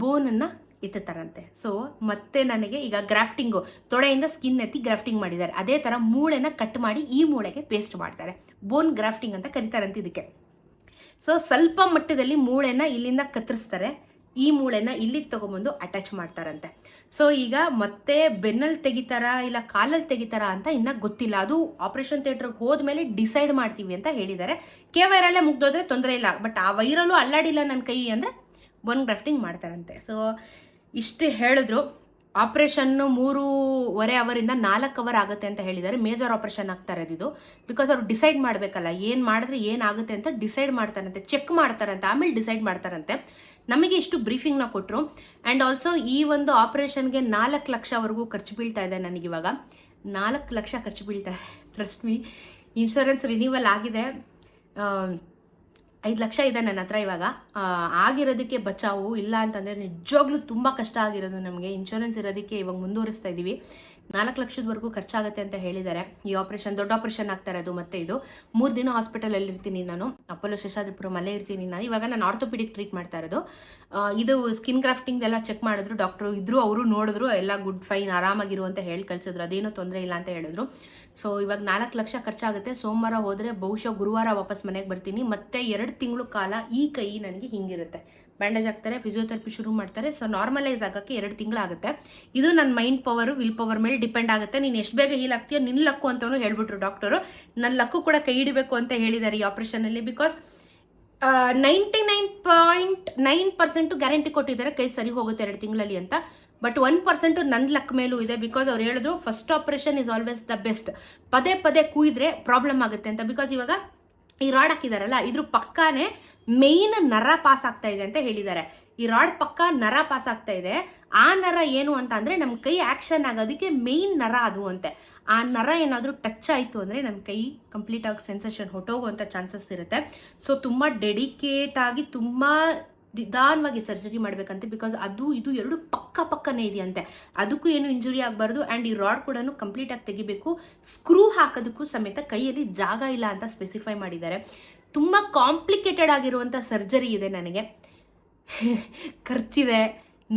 ಬೋನನ್ನು ಎತ್ತುತ್ತಾರಂತೆ. ಸೊ ಮತ್ತೆ ನನಗೆ ಈಗ ಗ್ರಾಫ್ಟಿಂಗು ತೊಡೆಯಿಂದ ಸ್ಕಿನ್ ಎತ್ತಿ ಗ್ರಾಫ್ಟಿಂಗ್ ಮಾಡಿದ್ದಾರೆ. ಅದೇ ಥರ ಮೂಳೆನ ಕಟ್ ಮಾಡಿ ಈ ಮೂಳೆಗೆ ಪೇಸ್ಟ್ ಮಾಡ್ತಾರೆ. ಬೋನ್ ಗ್ರಾಫ್ಟಿಂಗ್ ಅಂತ ಕರಿತಾರಂತೆ ಇದಕ್ಕೆ. ಸೊ ಸ್ವಲ್ಪ ಮಟ್ಟದಲ್ಲಿ ಮೂಳೆನ ಇಲ್ಲಿಂದ ಕತ್ತರಿಸ್ತಾರೆ. ಈ ಮೂಳೆನ ಇಲ್ಲಿಗೆ ತೊಗೊಂಬಂದು ಅಟ್ಯಾಚ್ ಮಾಡ್ತಾರಂತೆ. ಸೊ ಈಗ ಮತ್ತೆ ಬೆನ್ನಲ್ಲಿ ತೆಗಿತಾರಾ ಇಲ್ಲ ಕಾಲಲ್ಲಿ ತೆಗಿತಾರಾ ಅಂತ ಇನ್ನೂ ಗೊತ್ತಿಲ್ಲ. ಅದು ಆಪರೇಷನ್ ಥಿಯೇಟ್ರಿಗೆ ಹೋದ್ಮೇಲೆ ಡಿಸೈಡ್ ಮಾಡ್ತೀವಿ ಅಂತ ಹೇಳಿದ್ದಾರೆ. ಕೆ ವೈರಲ್ಲೇ ಮುಗ್ದೋದ್ರೆ ತೊಂದರೆ ಇಲ್ಲ. ಬಟ್ ಆ ವೈರಲ್ಲೂ ಅಲ್ಲಾಡಿಲ್ಲ ನನ್ನ ಕೈ ಅಂದರೆ ಬೋನ್ ಗ್ರಾಫ್ಟಿಂಗ್ ಮಾಡ್ತಾರಂತೆ. ಸೊ ಇಷ್ಟು ಹೇಳಿದ್ರು. ಆಪ್ರೇಷನ್ನು ಮೂರುವರೆ ಅವರಿಂದ ನಾಲ್ಕು ಅವರ್ ಆಗುತ್ತೆ ಅಂತ ಹೇಳಿದ್ದಾರೆ. ಮೇಜರ್ ಆಪ್ರೇಷನ್ ಆಗ್ತಾ ಇರೋದು ಇದು. ಬಿಕಾಸ್ ಅವ್ರು ಡಿಸೈಡ್ ಮಾಡಬೇಕಲ್ಲ, ಏನು ಮಾಡಿದ್ರೆ ಏನಾಗುತ್ತೆ ಅಂತ ಡಿಸೈಡ್ ಮಾಡ್ತಾರಂತೆ, ಚೆಕ್ ಮಾಡ್ತಾರಂತೆ, ಆಮೇಲೆ ಡಿಸೈಡ್ ಮಾಡ್ತಾರಂತೆ. ನಮಗೆ ಇಷ್ಟು ಬ್ರೀಫಿಂಗ್ನ ಕೊಟ್ಟರು ಆ್ಯಂಡ್ ಆಲ್ಸೋ ಈ ಒಂದು ಆಪ್ರೇಷನ್ಗೆ ನಾಲ್ಕು ಲಕ್ಷವರೆಗೂ ಖರ್ಚು ಬೀಳ್ತಾ ಇದೆ ನನಗಿವಾಗ ನಾಲ್ಕು ಲಕ್ಷ ಖರ್ಚು ಬೀಳ್ತಾ ಇದೆ. ಟ್ರಸ್ಟ್ ಮೀ ಇನ್ಶೂರೆನ್ಸ್ ರಿನ್ಯೂವಲ್ ಆಗಿದೆ. ಐದು ಲಕ್ಷ ಇದೆ ನನ್ನ ಹತ್ರ ಇವಾಗ. ಆಗಿರೋದಕ್ಕೆ ಬಚಾವು ಇಲ್ಲ ಅಂತಂದರೆ ನಿಜವಾಗ್ಲೂ ತುಂಬ ಕಷ್ಟ ಆಗಿರೋದು ನಮಗೆ. ಇನ್ಶೂರೆನ್ಸ್ ಇರೋದಕ್ಕೆ ಇವಾಗ ಮುಂದುವರಿಸ್ತಾ ಇದ್ದೀವಿ ನಾಲ್ಕು ಲಕ್ಷದವರೆಗೂ ಖರ್ಚಾಗುತ್ತೆ ಅಂತ ಹೇಳಿದ್ದಾರೆ. ಈ ಆಪರೇಷನ್ ದೊಡ್ಡ ಆಪರೇಷನ್ ಆಗ್ತಾರೆ ಅದು ಮತ್ತೆ ಇದು. ಮೂರು ದಿನ ಹಾಸ್ಪಿಟಲಲ್ಲಿ ಇರ್ತೀನಿ ನಾನು. ಅಪೋಲೋ ಶೇಷಾದ್ರಿಪುರಂ ಅಲ್ಲೇ ಇರ್ತೀನಿ ನಾನು. ಇವಾಗ ನಾನು ಆರ್ಥೋಪಿಡಿಕ್ ಟ್ರೀಟ್ ಮಾಡ್ತಾ ಇರೋದು. ಇದು ಸ್ಕಿನ್ ಗ್ರಾಫ್ಟಿಂಗ್ ಎಲ್ಲ ಚೆಕ್ ಮಾಡಿದ್ರು ಡಾಕ್ಟ್ರು ಇದ್ರು, ಅವರು ನೋಡಿದ್ರು, ಎಲ್ಲ ಗುಡ್ ಫೈನ್ ಆರಾಮಾಗಿರು ಅಂತ ಹೇಳಿ ಕಳಿಸಿದ್ರು. ಅದೇನೋ ತೊಂದರೆ ಇಲ್ಲ ಅಂತ ಹೇಳಿದ್ರು. ಸೊ ಇವಾಗ ನಾಲ್ಕು ಲಕ್ಷ ಖರ್ಚಾಗುತ್ತೆ. ಸೋಮವಾರ ಹೋದರೆ ಬಹುಶಃ ಗುರುವಾರ ವಾಪಸ್ ಮನೆಗೆ ಬರ್ತೀನಿ. ಮತ್ತೆ ಎರಡು ತಿಂಗಳು ಕಾಲ ಈ ಕೈ ನನಗೆ ಹಿಂಗಿರುತ್ತೆ. ಬ್ಯಾಂಡೇಜ್ ಹಾಕ್ತಾರೆ, ಫಿಸಿಯೋಥೆರಪಿ ಶುರು ಮಾಡ್ತಾರೆ. ಸೊ ನಾರ್ಮಲೈಸ್ ಆಗೋಕ್ಕೆ ಎರಡು ತಿಂಗಳಾಗುತ್ತೆ. ಇದು ನನ್ನ ಮೈಂಡ್ ಪವರು, ವಿಲ್ ಪವರ್ ಮೇಲೆ ಡಿಪೆಂಡ್ ಆಗುತ್ತೆ. ನೀನು ಎಷ್ಟು ಬೇಗ ಹೀಲ್ ಆಗ್ತೀಯ ನಿನ್ನ ಲಕ್ಕು ಅಂತಲೂ ಹೇಳ್ಬಿಟ್ರು ಡಾಕ್ಟರು. ನನ್ನ ಲಕ್ಕು ಕೂಡ ಕೈ ಹಿಡಿಬೇಕು ಅಂತ ಹೇಳಿದ್ದಾರೆ ಈ ಆಪ್ರೇಷನಲ್ಲಿ because ninety nine point nine percent guarantee ಕೊಟ್ಟಿದ್ದಾರೆ ಕೈ ಸರಿ ಹೋಗುತ್ತೆ ಎರಡು ತಿಂಗಳಲ್ಲಿ ಅಂತ. ಬಟ್ ಒನ್ ಪರ್ಸೆಂಟು ನನ್ನ ಲಕ್ ಮೇಲೂ ಇದೆ ಬಿಕಾಸ್ ಅವ್ರು ಹೇಳಿದ್ರು first operation is always the best ಪದೇ ಪದೇ ಕೂಯಿದ್ರೆ ಪ್ರಾಬ್ಲಮ್ ಆಗುತ್ತೆ ಅಂತ. ಬಿಕಾಸ್ ಇವಾಗ ಈ ರಾಡ್ ಹಾಕಿದಾರಲ್ಲ, ಇದ್ರ ಪಕ್ಕಾನೇ ಮೇಯ್ನ್ ನರ ಪಾಸ್ ಆಗ್ತಾ ಇದೆ ಅಂತ ಹೇಳಿದ್ದಾರೆ. ಈ ರಾಡ್ ಪಕ್ಕ ನರ ಪಾಸ್ ಆಗ್ತಾ ಇದೆ. ಆ ನರ ಏನು ಅಂತ ಅಂದ್ರೆ ನಮ್ಮ ಕೈ ಆಕ್ಷನ್ ಆಗೋದಕ್ಕೆ ಮೇಯ್ನ್ ನರ ಅದು ಅಂತೆ. ಆ ನರ ಏನಾದರೂ ಟಚ್ ಆಯಿತು ಅಂದರೆ ನನ್ನ ಕೈ ಕಂಪ್ಲೀಟ್ ಆಗಿ ಸೆನ್ಸೇಷನ್ ಹೊಟ್ಟೋಗುವಂಥ ಚಾನ್ಸಸ್ ಇರುತ್ತೆ. ಸೊ ತುಂಬ ಡೆಡಿಕೇಟ್ ಆಗಿ ತುಂಬ ನಿಧಾನವಾಗಿ ಸರ್ಜರಿ ಮಾಡಬೇಕಂತೆ ಬಿಕಾಸ್ ಅದು, ಇದು ಎರಡು ಪಕ್ಕ ಪಕ್ಕನೇ ಇದೆಯಂತೆ. ಅದಕ್ಕೂ ಏನು ಇಂಜುರಿ ಆಗಬಾರ್ದು. ಆ್ಯಂಡ್ ಈ ರಾಡ್ ಕೂಡ ಕಂಪ್ಲೀಟಾಗಿ ತೆಗಿಬೇಕು. ಸ್ಕ್ರೂ ಹಾಕೋದಕ್ಕೂ ಸಮೇತ ಕೈಯಲ್ಲಿ ಜಾಗ ಇಲ್ಲ ಅಂತ ಸ್ಪೆಸಿಫೈ ಮಾಡಿದ್ದಾರೆ. ತುಂಬ ಕಾಂಪ್ಲಿಕೇಟೆಡ್ ಆಗಿರುವಂಥ ಸರ್ಜರಿ ಇದೆ ನನಗೆ. ಖರ್ಚಿದೆ,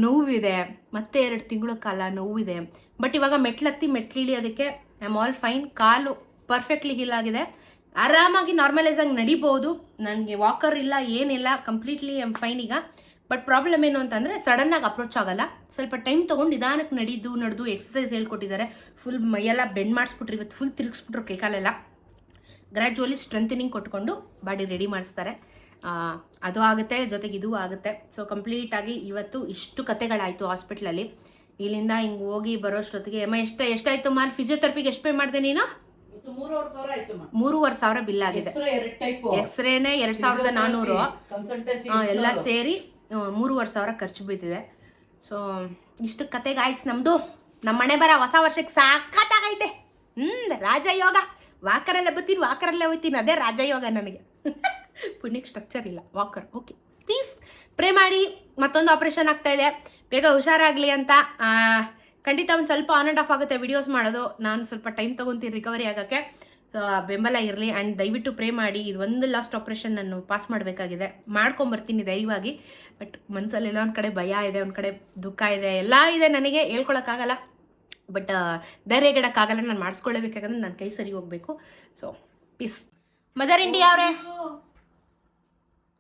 ನೋವಿದೆ, ಮತ್ತೆ ಎರಡು ತಿಂಗಳ ಕಾಲ ನೋವಿದೆ. ಬಟ್ ಇವಾಗ ಮೆಟ್ಲತ್ತಿ ಮೆಟ್ಲಿಳಿಯೋದಕ್ಕೆ ಐ ಆಮ್ ಆಲ್ ಫೈನ್ ಕಾಲು ಪರ್ಫೆಕ್ಟ್ಲಿ ಹೀಲ್ ಆಗಿದೆ. ಆರಾಮಾಗಿ ನಾರ್ಮಲೈಸ್ ಆಗಿ ನಡಿಬೋದು. ನನಗೆ ವಾಕರ್ ಇಲ್ಲ, ಏನಿಲ್ಲ ಕಂಪ್ಲೀಟ್ಲಿ ಐ ಆಮ್ ಫೈನ್ ಈಗ. ಬಟ್ ಪ್ರಾಬ್ಲಮ್ ಏನು ಅಂತಂದರೆ ಸಡನ್ನಾಗಿ ಅಪ್ರೋಚ್ ಆಗಲ್ಲ. ಸ್ವಲ್ಪ ಟೈಮ್ ತೊಗೊಂಡು ನಿಧಾನಕ್ಕೆ ನಡೀದು, ನಡೆದು ಎಕ್ಸಸೈಸ್ ಹೇಳ್ಕೊಟ್ಟಿದ್ದಾರೆ. ಫುಲ್ ಮೈಯೆಲ್ಲ ಬೆಂಡ್ ಮಾಡಿಸ್ಬಿಟ್ರು, ಇವತ್ತು ಫುಲ್ ತಿರುಗಿಸ್ಬಿಟ್ರು ಕೈಕಾಲೆಲ್ಲ. ಗ್ರ್ಯಾಜುವಲಿ ಸ್ಟ್ರೆಂಥನಿಂಗ್ ಕೊಟ್ಕೊಂಡು ಬಾಡಿ ರೆಡಿ ಮಾಡಿಸ್ತಾರೆ. ಅದು ಆಗುತ್ತೆ ಜೊತೆಗೆ ಇದು ಆಗುತ್ತೆ. ಸೊ ಕಂಪ್ಲೀಟಾಗಿ ಇವತ್ತು ಇಷ್ಟು ಕತೆಗಳಾಯಿತು ಹಾಸ್ಪಿಟ್ಲಲ್ಲಿ ಇಲ್ಲಿಂದ ಹಿಂಗೆ ಹೋಗಿ ಬರೋಷ್ಟೊತ್ತಿಗೆ ಅಮ್ಮ ಎಷ್ಟು ಎಷ್ಟಾಯ್ತು ಮಾಲ್ ಫಿಸಿಯೋಥೆರಪಿಗೆ ಎಷ್ಟು ಪೇ ಮಾಡಿದೆ ನೀನು? ಮೂರುವರೆ ಸಾವಿರ ಬಿಲ್ ಆಗಿದೆ. ಎಕ್ಸ್ರೇನೆ ಎರಡು ಸಾವಿರದ ನಾನ್ನೂರು ಎಲ್ಲ ಸೇರಿ ಮೂರುವರೆ ಸಾವಿರ ಖರ್ಚು ಬಿದ್ದಿದೆ. ಸೊ ಇಷ್ಟು ಕತೆಗಾಯ್ಸ್ ನಮ್ದು. ನಮ್ಮದು ನಮ್ಮ ಮನೆ ಬರ ಹೊಸ ವರ್ಷಕ್ಕೆ ಸಾಕತ್ತಾಗೈತೆ ಹ್ಞೂ ರಾಜಯೋಗ. ವಾಕರಲ್ಲೇ ಬತ್ತೀನಿ ವಾಕರಲ್ಲೇ ಹೋಗ್ತೀನಿ. ಅದೇ ರಾಜಯೋಗ ನನಗೆ. ಪುಣ್ಯಕ್ಕೆ ಸ್ಟ್ರಕ್ಚರ್ ಇಲ್ಲ. ವಾಕರ್ ಓಕೆ ಪ್ಲೀಸ್ ಪ್ರೇ ಮಾಡಿ ಮತ್ತೊಂದು ಆಪ್ರೇಷನ್ ಆಗ್ತಾ ಇದೆ. ಬೇಗ ಹುಷಾರಾಗಲಿ ಅಂತ. ಖಂಡಿತ ಒಂದು ಸ್ವಲ್ಪ ಆನ್ ಆ್ಯಂಡ್ ಆಫ್ ಆಗುತ್ತೆ ವಿಡಿಯೋಸ್ ಮಾಡೋದು. ನಾನು ಸ್ವಲ್ಪ ಟೈಮ್ ತೊಗೊತೀನಿ ರಿಕವರಿ ಆಗೋಕ್ಕೆ. ಬೆಂಬಲ ಇರಲಿ. ಆ್ಯಂಡ್ ದಯವಿಟ್ಟು ಪ್ರೇ ಮಾಡಿ. ಇದು ಒಂದು ಲಾಸ್ಟ್ ಆಪ್ರೇಷನ್ ನಾನು ಪಾಸ್ ಮಾಡಬೇಕಾಗಿದೆ. ಮಾಡ್ಕೊಂಬರ್ತೀನಿ ಧೈರ್ಯವಾಗಿ. ಬಟ್ ಮನಸ್ಸಲ್ಲೆಲ್ಲ ಒಂದು ಕಡೆ ಭಯ ಇದೆ, ಒಂದು ಕಡೆ ದುಃಖ ಇದೆ. ಎಲ್ಲ ಇದೆ ನನಗೆ. ಹೇಳ್ಕೊಳಕ್ಕಾಗಲ್ಲ. ಬಟ್ ಧೈರ್ಯಗೆಡಕ್ಕಾಗಲ್ಲ ನಾನು ಮಾಡಿಸ್ಕೊಳ್ಳೇಬೇಕಾಗಂದ್ರೆ ನನ್ನ ಕೈ ಸರಿ ಹೋಗಬೇಕು. ಸೊ ಪೀಸ್ ಮದರ್ ಇಂಡಿಯಾ ಅವರೇ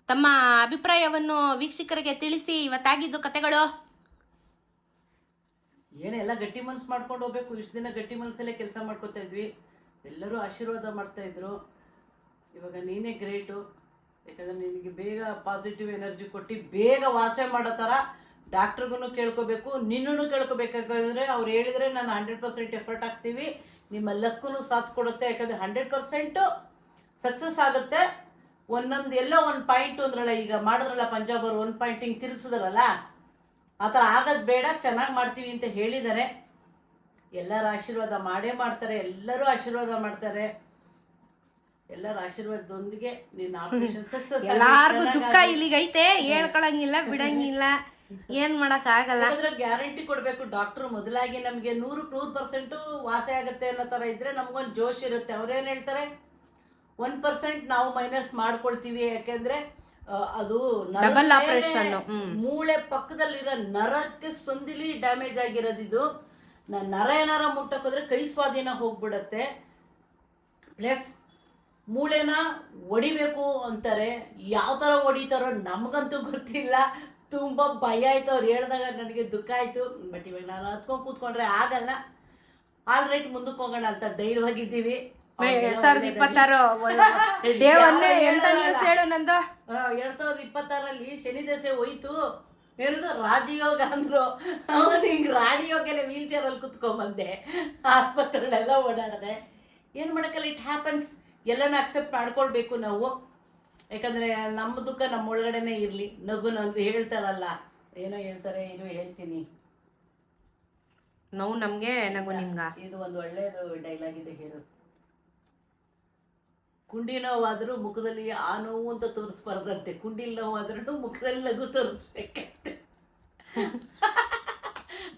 ತಮ್ಮ ಅಭಿಪ್ರಾಯವನ್ನು ವೀಕ್ಷಕರಿಗೆ ತಿಳಿಸಿ ಇವತ್ತಾಗಿದ್ದು ಕತೆಗಳು. ಏನೆಲ್ಲ ಗಟ್ಟಿ ಮನ್ಸು ಮಾಡ್ಕೊಂಡು ಹೋಗ್ಬೇಕು. ಇಷ್ಟು ದಿನ ಗಟ್ಟಿ ಮನಸ್ಸಲ್ಲೇ ಕೆಲಸ ಮಾಡ್ಕೋತಾ ಇದ್ವಿ. ಎಲ್ಲರೂ ಆಶೀರ್ವಾದ ಮಾಡ್ತಾ ಇದ್ರು. ಇವಾಗ ನೀನೇ ಗ್ರೇಟು ಯಾಕಂದ್ರೆ ನಿನಗೆ ಬೇಗ ಪಾಸಿಟಿವ್ ಎನರ್ಜಿ ಕೊಟ್ಟು ಬೇಗ ವಾಸ ಮಾಡೋ ಥರ ಡಾಕ್ಟ್ರಿಗೂ ಕೇಳ್ಕೋಬೇಕು ನಿನ್ನೂ ಕೇಳ್ಕೋಬೇಕಾಗಂದ್ರೆ ಅವ್ರು ಹೇಳಿದ್ರೆ ನಾನು ಹಂಡ್ರೆಡ್ ಪರ್ಸೆಂಟ್ ಎಫರ್ಟ್ ಹಾಕ್ತೀವಿ. ನಿಮ್ಮ ಲಕ್ಕೂ ಸಾಥ್ ಕೊಡುತ್ತೆ ಯಾಕಂದರೆ ಹಂಡ್ರೆಡ್ ಪರ್ಸೆಂಟು ಸಕ್ಸಸ್ ಆಗುತ್ತೆ. ಒಂದೊಂದು ಎಲ್ಲೋ ಒಂದು ಪಾಯಿಂಟು ಅಂದ್ರಲ್ಲ ಈಗ ಮಾಡಿದ್ರಲ್ಲ ಪಂಜಾಬ್ ಅವರು ಒಂದು ಪಾಯಿಂಟ್ ಹಿಂಗೆ ತಿರುಗಿಸಿದ್ರಲ್ಲ ಆ ಥರ ಆಗೋದು ಬೇಡ ಚೆನ್ನಾಗಿ ಮಾಡ್ತೀವಿ ಅಂತ ಹೇಳಿದ್ದಾರೆ ಎಲ್ಲರ ಆಶೀರ್ವಾದ ಮಾಡೇ ಮಾಡ್ತಾರೆ ಎಲ್ಲರೂ ಆಶೀರ್ವಾದ ಮಾಡ್ತಾರೆ. ಎಲ್ಲರ ಆಶೀರ್ವಾದದೊಂದಿಗೆ ನಿನ್ನ ಆಪರೇಷನ್ ಸಕ್ಸಸ್ ಎಲ್ಲಾರ್ಗು ದುಃಖ ಇಲ್ಲಿಗೈತೆ ಹೇಳ್ಕೊಳಂಗಿಲ್ಲ ಬಿಡಂಗಿಲ್ಲ. ಏನ್ ಮಾಡಕ್ ಆಗಲ್ಲ. ಗ್ಯಾರಂಟಿ ಕೊಡ್ಬೇಕು ಡಾಕ್ಟರ್ ಮೊದಲಾಗಿ ನಮ್ಗೆ ನೂರು ನೂರು ಪರ್ಸೆಂಟ್ ವಾಸಿ ಆಗುತ್ತೆ ಅನ್ನೋ ತರ ಇದ್ರೆ ನಮ್ಗೊಂದು ಜೋಶ್ ಇರುತ್ತೆ. ಅವ್ರೇನ್ ಹೇಳ್ತಾರೆ? ಒನ್ ಪರ್ಸೆಂಟ್ ನಾವು ಮೈನಸ್ ಮಾಡ್ಕೊಳ್ತೀವಿ. ಯಾಕೆಂದ್ರೆ ಅದು ಡಬಲ್ ಆಪರೇಷನ್. ಮೂಳೆ ಪಕ್ಕದಲ್ಲಿರೋ ನರಕ್ಕೆ ಸಂದಿಲಿ ಡ್ಯಾಮೇಜ್ ಆಗಿರೋದಿದು ನರ ಏನಾರ ಮುಟ್ಟಕ್ಕೋದ್ರೆ ಕೈ ಸ್ವಾಧೀನ ಹೋಗ್ಬಿಡತ್ತೆ. ಪ್ಲಸ್ ಮೂಳೆನ ಹೊಡಿಬೇಕು ಅಂತಾರೆ. ಯಾವ ಥರ ಹೊಡಿತಾರೋ ನಮಗಂತೂ ಗೊತ್ತಿಲ್ಲ. ತುಂಬ ಭಯ ಆಯ್ತು. ಅವ್ರು ಹೇಳ್ದಾಗ ನನಗೆ ದುಃಖ ಆಯಿತು. ಬಟ್ ಇವಾಗ ನಾನು ಹತ್ಕೊಂಡು ಕೂತ್ಕೊಂಡ್ರೆ ಆಗಲ್ಲ. ಆಲ್ ರೈಟ್ ಮುಂದಕ್ಕೆ ಹೋಗೋಣ ಅಂತ ಧೈರ್ಯವಾಗಿದ್ದೀವಿ. ಎರಡ್ ಸಾವಿರದ ಇಪ್ಪತ್ತಾರು ಡೇ ಒನ್ ಎಂತ ನ್ಯೂಸ್ ಹೇಳು ನಂದು. ಎರಡ್ ಸಾವಿರದ ಇಪ್ಪತ್ತಾರಲ್ಲಿ ಶನಿ ದಶೆ ಹೋಯ್ತು. ಏನದು ರಾಜಯೋಗ ಅಂದ್ರು. ಅವನು ಹಿಂಗೆ ರಾಜಯೋಗನೇ ವೀಲ್ ಚೇರಲ್ಲಿ ಕುತ್ಕೊಂಬಂದೆ. ಆಸ್ಪತ್ರೆಗಳೆಲ್ಲ ಓಡಾಡದೆ. ಏನು ಮಾಡೋಕ್ಕಲ್ಲ? ಇಟ್ ಹ್ಯಾಪನ್ಸ್ ಎಲ್ಲನ ಅಕ್ಸೆಪ್ಟ್ ಮಾಡ್ಕೊಳ್ಬೇಕು ನಾವು. ಯಾಕಂದರೆ ನಮ್ಮ ದುಃಖ ನಮ್ಮ ಒಳಗಡೆನೇ ಇರಲಿ. ನಗು ನಗು ಹೇಳ್ತಾರಲ್ಲ ಏನೋ ಹೇಳ್ತಾರೆ ಇದು ಹೇಳ್ತೀನಿ. ನೋವು ನಮಗೆ ನಗು ನಿಮ್ಗ. ಇದು ಒಂದು ಒಳ್ಳೆಯದು ಡೈಲಾಗ್ ಇದೆ ಹೇಳು. ಕುಂಡಿ ನೋವಾದರೂ ಮುಖದಲ್ಲಿ ಆ ನೋವು ಅಂತ ತೋರಿಸ್ಬಾರ್ದಂತೆ. ಕುಂಡಿಲ್ ನೋವಾದ್ರೂ ಮುಖದಲ್ಲಿ ನಗು ತೋರಿಸ್ಬೇಕಂತೆ.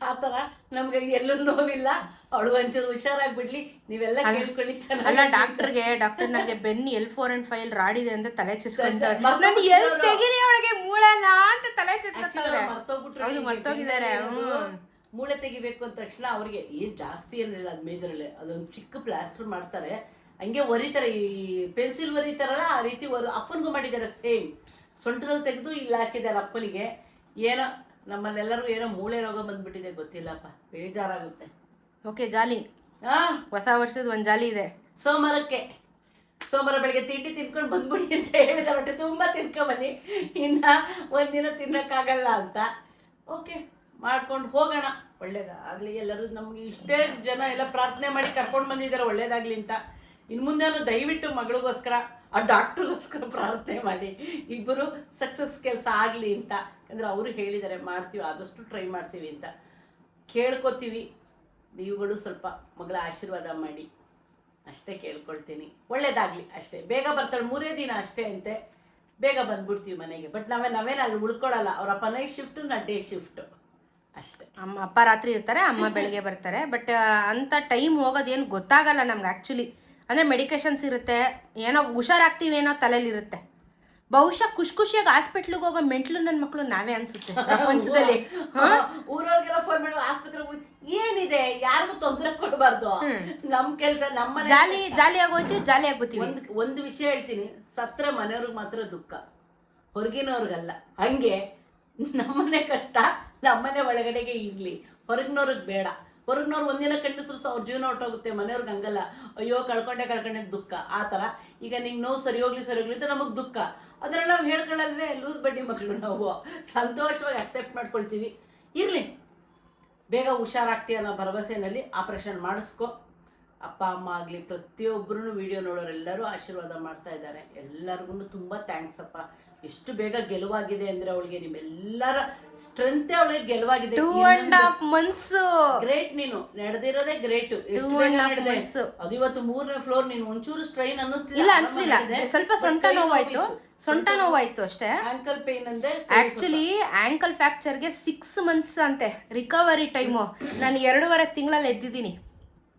ಆ ಥರ ನಮ್ಗೆ ಎಲ್ಲೂ ನೋವಿಲ್ಲ. ಅವಳು ಒಂಚೂರು ಹುಷಾರಾಗಿ ಬಿಡ್ಲಿ ನೀವೆಲ್ಲ ಕೇಳ್ಕೊಳ್ಳಿ ಅಲ್ಲ ಚೆನ್ನಾಗಿ ಡಾಕ್ಟರ್ಗೆ ಡಾಕ್ಟರ್ ನನಗೆ ಬೆನ್ನಿ ಎಲ್ ಫೋರ್ ಅಂಡ್ ಫೈವ್ ರಾಡಿದೆ ಅಂತ ತಲೆ ಮರ್ತೋಗ್ಬಿಟ್ರು ನಾನು ಎಲ್. ತೆಗಿರಿ ಅವಳಿಗೆ ಮೂಳನ ಅಂತ ತಲೆ ಅವ್ರು ಹೌದು ಮರ್ತೋಗಿದ್ದಾರೆ. ಹ್ಮ್. ಮೂಳೆ ತೆಗಿಬೇಕು ಅಂದ ತಕ್ಷಣ ಅವ್ರಿಗೆ ಏನ್ ಜಾಸ್ತಿ ಏನಿಲ್ಲ ಅದು ಮೇಜರಲ್ಲಿ. ಅದೊಂದು ಚಿಕ್ಕ ಪ್ಲಾಸ್ಟರ್ ಮಾಡ್ತಾರೆ. ಹಂಗೆ ಒರಿತಾರೆ. ಈ ಪೆನ್ಸಿಲ್ ಒರಿತಾರಲ್ಲ ಆ ರೀತಿ ಅಪ್ಪನ್ಗೂ ಅಪ್ಪನಿಗೂ ಮಾಡಿದ್ದಾರೆ ಸೇಮ್. ಸೊಂಟದಲ್ಲಿ ತೆಗೆದು ಇಲ್ಲಿ ಹಾಕಿದ್ದಾರೆ ಅಪ್ಪನಿಗೆ. ಏನೋ ನಮ್ಮಲ್ಲೆಲ್ಲರಿಗೂ ಏನೋ ಮೂಳೆ ರೋಗ ಬಂದ್ಬಿಟ್ಟಿದೆ ಗೊತ್ತಿಲ್ಲಪ್ಪ. ಬೇಜಾರಾಗುತ್ತೆ. Okay jolly. ಹಾ ಹೊಸ ವರ್ಷದ ಒಂದು ಜಾಲಿ ಇದೆ. ಸೋಮವಾರಕ್ಕೆ. ಸೋಮವಾರ ಬೆಳಗ್ಗೆ ತಿಂಡಿ ತಿನ್ಕೊಂಡು ಬಂದ್ಬಿಡಿ ಅಂತ ಹೇಳಿದ ಹೊಟ್ಟೆ ತುಂಬ ತಿನ್ಕೊಂಬನ್ನಿ. ಇನ್ನು ಒಂದಿನ ತಿನ್ನೋಕ್ಕಾಗಲ್ಲ ಅಂತ. ಓಕೆ ಮಾಡ್ಕೊಂಡು ಹೋಗೋಣ. ಒಳ್ಳೇದಾಗಲಿ ಎಲ್ಲರೂ ನಮಗೆ ಇಷ್ಟೇ ಜನ ಎಲ್ಲ ಪ್ರಾರ್ಥನೆ ಮಾಡಿ ಕರ್ಕೊಂಡು ಬಂದಿದ್ದಾರೆ ಒಳ್ಳೇದಾಗಲಿ ಅಂತ. ಇನ್ನು ಮುಂದೆ ದಯವಿಟ್ಟು ಮಗಳಿಗೋಸ್ಕರ ಆ ಡಾಕ್ಟ್ರಿಗೋಸ್ಕರ ಪ್ರಾರ್ಥನೆ ಮಾಡಿ, ಇಬ್ಬರು ಸಕ್ಸಸ್ ಕೆಲಸ ಆಗಲಿ ಅಂತ. ಅಂದರೆ ಅವರು ಹೇಳಿದ್ದಾರೆ ಮಾಡ್ತೀವಿ, ಆದಷ್ಟು ಟ್ರೈ ಮಾಡ್ತೀವಿ ಅಂತ. ಕೇಳ್ಕೊತೀವಿ, ನೀವುಗಳು ಸ್ವಲ್ಪ ಮಗಳ ಆಶೀರ್ವಾದ ಮಾಡಿ. ಅಷ್ಟೇ ಕೇಳ್ಕೊಳ್ತೀನಿ. ಒಳ್ಳೇದಾಗಲಿ ಅಷ್ಟೇ. ಬೇಗ ಬರ್ತಾಳೆ, ಮೂರೇ ದಿನ ಅಷ್ಟೇ ಅಂತೆ. ಬೇಗ ಬಂದ್ಬಿಡ್ತೀವಿ ಮನೆಗೆ. ಬಟ್ ನಾವೇ, ನಾವೇನು ಅಲ್ಲಿ ಉಳ್ಕೊಳ್ಳಲ್ಲ. ಅವ್ರ ಅಪ್ಪ ನೈಟ್ ಶಿಫ್ಟು ನಾ ಡೇ ಶಿಫ್ಟು ಅಷ್ಟೇ. ಅಮ್ಮ, ಅಪ್ಪ ರಾತ್ರಿ ಇರ್ತಾರೆ, ಅಮ್ಮ ಬೆಳಗ್ಗೆ ಬರ್ತಾರೆ. ಬಟ್ ಅಂಥ ಟೈಮ್ ಹೋಗೋದೇನು ಗೊತ್ತಾಗಲ್ಲ ನಮ್ಗೆ ಆ್ಯಕ್ಚುಲಿ ಅಂದರೆ ಮೆಡಿಕೇಷನ್ಸ್ ಇರುತ್ತೆ ಏನೋ ಹುಷಾರಾಗ್ತೀವಿ ಏನೋ ತಲೆಯಲ್ಲಿರುತ್ತೆ ಬಹುಶಃ ಖುಷಿ ಖುಷಿಯಾಗಿ ಹಾಸ್ಪಿಟ್ಲಿಗೆ ಹೋಗೋ ಮೆಂಟ್ಲು ನನ್ನ ಮಕ್ಕಳು ನಾವೇ ಅನ್ಸುತ್ತೆ ಪ್ರಪಂಚದಲ್ಲಿ. ಊರವ್ರಿಗೆಲ್ಲ ಫೋನ್ ಮಾಡಿ ಆಸ್ಪತ್ರೆಗೆ ಏನಿದೆ? ಯಾರಿಗೂ ತೊಂದರೆ ಕೊಡಬಾರ್ದು. ನಮ್ಮ ಕೆಲಸ ನಮ್ಮ ಜಾಲಿ ಜಾಲಿಯಾಗಿ ಜಾಲಿ ಜಾಲಿಯಾಗಿ ಬರ್ತೀವಿ ಒಂದು ಒಂದು ವಿಷಯ ಹೇಳ್ತೀನಿ. ಸತ್ರ ಮನೆಯವ್ರಿಗೆ ಮಾತ್ರ ದುಃಖ. ಹೊರಗಿನವ್ರಿಗಲ್ಲ. ಹಂಗೆ ನಮ್ಮನೆ ಕಷ್ಟ ನಮ್ಮನೆ ಒಳಗಡೆಗೆ ಇರಲಿ. ಹೊರಗಿನವ್ರಿಗೆ ಬೇಡ. ಹೊರಗಿನವ್ರು ಒಂದಿನ ಕಂಡಿಸ್ರು ಸಹ ಅವ್ರ ಜೀವನ ಹೊಟ್ಟೋಗುತ್ತೆ ಮನೆಯವ್ರಿಗೆ ಹಂಗಲ್ಲ. ಅಯ್ಯೋ, ಕಳ್ಕೊಂಡೆ ಕಳ್ಕೊಂಡೆ, ದುಃಖ. ಆ ಥರ. ಈಗ ನಿಂಗೆ ನೋವು ಸರಿ ಹೋಗ್ಲಿ ಸರಿ ಹೋಗ್ಲಿ ಅಂತ ನಮಗೆ ದುಃಖ. ಅದರಲ್ಲಿ ನಾವು ಹೇಳ್ಕೊಳ್ಳಲ್ವೇ? ಲೂಸ್ ಬಡ್ಡಿ ಮಕ್ಕಳು ನಾವು. ಸಂತೋಷವಾಗಿ ಅಕ್ಸೆಪ್ಟ್ ಮಾಡ್ಕೊಳ್ತೀವಿ. ಇರಲಿ. ಬೇಗ ಹುಷಾರಾಗ್ತೀಯ ಅನ್ನೋ ಭರವಸೆಯಲ್ಲಿ ಆಪರೇಷನ್ ಮಾಡಿಸ್ಕೊ. ಅಪ್ಪ, ಅಮ್ಮ ಆಗಲಿ ಪ್ರತಿಯೊಬ್ಬರೂ ವಿಡಿಯೋ ನೋಡೋರೆಲ್ಲರೂ ಆಶೀರ್ವಾದ ಮಾಡ್ತಾ ಇದ್ದಾರೆ. ಎಲ್ಲರಿಗೂ ತುಂಬ ಥ್ಯಾಂಕ್ಸ್ ಅಪ್ಪ. ಎಷ್ಟು ಬೇಗ ಗೆಲುವಾಗಿದೆ ಅಂದ್ರೆ ಅವಳಿಗೆ ನಿಮ್ಮೆಲ್ಲರ ಸ್ಟ್ರೆಂತ್ ಅವಳಿಗೆ ಗೆಲುವಾಗಿದೆ. Two and half months great ನೀನು. ನಡೆದಿರೋದೇ ಗ್ರೇಟ್ ಎಷ್ಟು and ಬೇಗ half ನಡೆದೆ? ಅದು ಇವತ್ತು ಮೂರನೇ ಫ್ಲೋರ್ ನೀನು ಒಂಚೂರು ಸ್ಟ್ರೈನ್ ಅನ್ನಿಸ್ತಿಲ್ಲ ಇಲ್ಲ ಅನ್ಸ್ಲಿಲ್ಲ. ಸ್ವಲ್ಪ ಸೊಂಟ ನೋವಾಯ್ತು. ಸೊಂಟ ನೋವಾಯ್ತು ಅಷ್ಟೇ. ಆಂಕಲ್ ಪೇನ್ ಅಂದ್ರೆ ಆಕ್ಚುಲಿ ಆಂಕಲ್ ಫ್ರಾಕ್ಚರ್ಗೆ ಸಿಕ್ಸ್ ಮಂತ್ಸ್ ಅಂತೆ. ರಿಕವರಿ ಟೈಮು ನಾನು ಎರಡೂವರೆ ತಿಂಗಳಲ್ಲಿ ಎದ್ದಿದ್ದೀನಿ.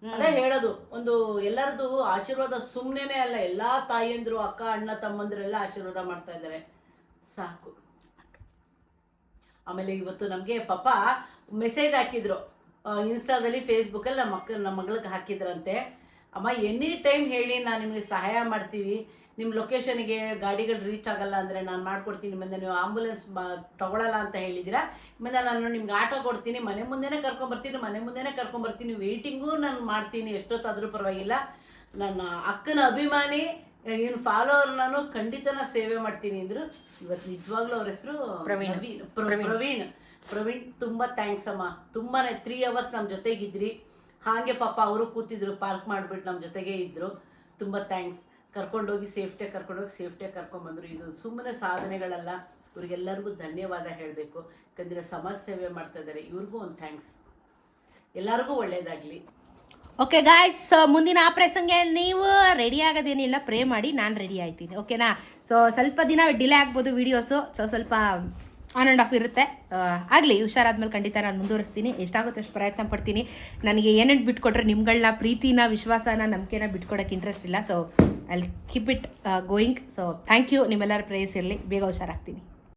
ಅದೇ ಹೇಳೋದು, ಒಂದು ಎಲ್ಲರದು ಆಶೀರ್ವಾದ ಸುಮ್ಮನೆ ಅಲ್ಲ, ಎಲ್ಲಾ ತಾಯಿಯಂದ್ರು, ಅಕ್ಕ, ಅಣ್ಣ, ತಮ್ಮಂದ್ರೆಲ್ಲ ಆಶೀರ್ವಾದ ಮಾಡ್ತಾ ಇದ್ದಾರೆ. ಸಾಕು. ಆಮೇಲೆ ಇವತ್ತು ನಮಗೆ ಪಾಪ ಮೆಸೇಜ್ ಹಾಕಿದ್ರು. ಇನ್ಸ್ಟಾದಲ್ಲಿ ಫೇಸ್ಬುಕ್ಕಲ್ಲಿ ನಮ್ಮ ಮಕ್ಕ ನಮ್ಮ ಮಗಳಿಗೆ ಹಾಕಿದ್ರಂತೆ. ಅಮ್ಮ ಎನಿ ಟೈಮ್ ಹೇಳಿ, ನಾನು ನಿಮಗೆ ಸಹಾಯ ಮಾಡ್ತೀವಿ. ನಿಮ್ಮ ಲೊಕೇಶನ್ಗೆ ಗಾಡಿಗಳು ರೀಚ್ ಆಗಲ್ಲ ಅಂದರೆ ನಾನು ಮಾಡ್ಕೊಡ್ತೀನಿ ನಿಮ್ಮಿಂದ ನೀವು ಆಂಬುಲೆನ್ಸ್ ಬ ತಗೊಳ್ಳಲ್ಲ ಅಂತ ಹೇಳಿದ್ದೀರಾ? ನಿಮ್ಮಿಂದ ನಾನು ನಿಮ್ಗೆ ಆಟೋ ಕೊಡ್ತೀನಿ ಮನೆ ಮುಂದೆನೇ ಕರ್ಕೊಂಬರ್ತೀನಿ ಮನೆ ಮುಂದೆನೇ ಕರ್ಕೊಂಬರ್ತೀನಿ ವೆಯ್ಟಿಂಗು ನಾನು ಮಾಡ್ತೀನಿ ಎಷ್ಟೊತ್ತಾದರೂ ಪರವಾಗಿಲ್ಲ. ನನ್ನ ಅಕ್ಕನ ಅಭಿಮಾನಿ ಇನ್ನು ಫಾಲೋವರ್ ನಾನು ಖಂಡಿತ ನಾನು ಸೇವೆ ಮಾಡ್ತೀನಿ ಅಂದರು. ಇವತ್ತು ನಿಜವಾಗ್ಲೂ ಅವ್ರ ಹೆಸರು ಪ್ರವೀಣ್. ಪ್ರವೀಣ್. ಪ್ರವೀಣ್. ತುಂಬ ಥ್ಯಾಂಕ್ಸ್ ಅಮ್ಮ. ತುಂಬಾ ತ್ರೀ ಅವರ್ಸ್ ನಮ್ಮ ಜೊತೆಗಿದ್ರಿ. ಹಾಗೆ ಪಾಪ ಅವರು ಕೂತಿದ್ರು ಪಾರ್ಕ್ ಮಾಡಿಬಿಟ್ಟು ನಮ್ಮ ಜೊತೆಗೇ ಇದ್ರು. ತುಂಬ ಥ್ಯಾಂಕ್ಸ್ ಕರ್ಕೊಂಡೋಗಿ ಸೇಫ್ಟಿಯಾಗಿ ಕರ್ಕೊಂಡೋಗಿ ಸೇಫ್ಟಿಯಾಗಿ ಕರ್ಕೊಂಡ್ಬಂದರು ಇದು ಸುಮ್ಮನೆ ಸಾಧನೆಗಳಲ್ಲ. ಇವರಿಗೆಲ್ಲರಿಗೂ ಧನ್ಯವಾದ ಹೇಳಬೇಕು. ಯಾಕಂದರೆ ಸಮಾಜ ಸೇವೆ ಮಾಡ್ತಾ ಇದ್ದಾರೆ. ಇವ್ರಿಗೂ ಒಂದು ಥ್ಯಾಂಕ್ಸ್ ಎಲ್ಲರಿಗೂ ಒಳ್ಳೆಯದಾಗಲಿ ಓಕೆ ಗಾಯ್ಸ್ ಮುಂದಿನ ಆ ಪ್ರಸಂಗ ನೀವು ರೆಡಿ ಆಗೋದೇನಿಲ್ಲ ಪ್ರೇ ಮಾಡಿ, ನಾನು ರೆಡಿ ಆಯ್ತೀನಿ. ಓಕೆನಾ ಸೊ ಸ್ವಲ್ಪ ದಿನ ಡಿಲೇ ಆಗ್ಬೋದು ವೀಡಿಯೋಸು ಸೊ ಸ್ವಲ್ಪ ಆನ್ ಆ್ಯಂಡ್ ಆಫ್ ಇರುತ್ತೆ. ಆಗಲಿ, ಹುಷಾರಾದ್ಮೇಲೆ ಖಂಡಿತ ನಾನು ಮುಂದುವರಿಸ್ತೀನಿ. ಎಷ್ಟಾಗುತ್ತೆ ಅಷ್ಟು ಪ್ರಯತ್ನ ಪಡ್ತೀನಿ. ನನಗೆ ಏನೇನು ಬಿಟ್ಕೊಟ್ರೆ ನಿಮ್ಗಳನ್ನ ಪ್ರೀತಿನ, ವಿಶ್ವಾಸನ, ನಂಬಿಕೆನ ಬಿಟ್ಕೊಡೋಕೆ ಇಂಟ್ರೆಸ್ಟ್ ಇಲ್ಲ. So I keep it going so thank you ನಿಮ್ಮೆಲ್ಲರ ಪ್ರೇಯಸ್ ಇರಲಿ. ಬೇಗ ಹುಷಾರಾಗ್ತೀನಿ.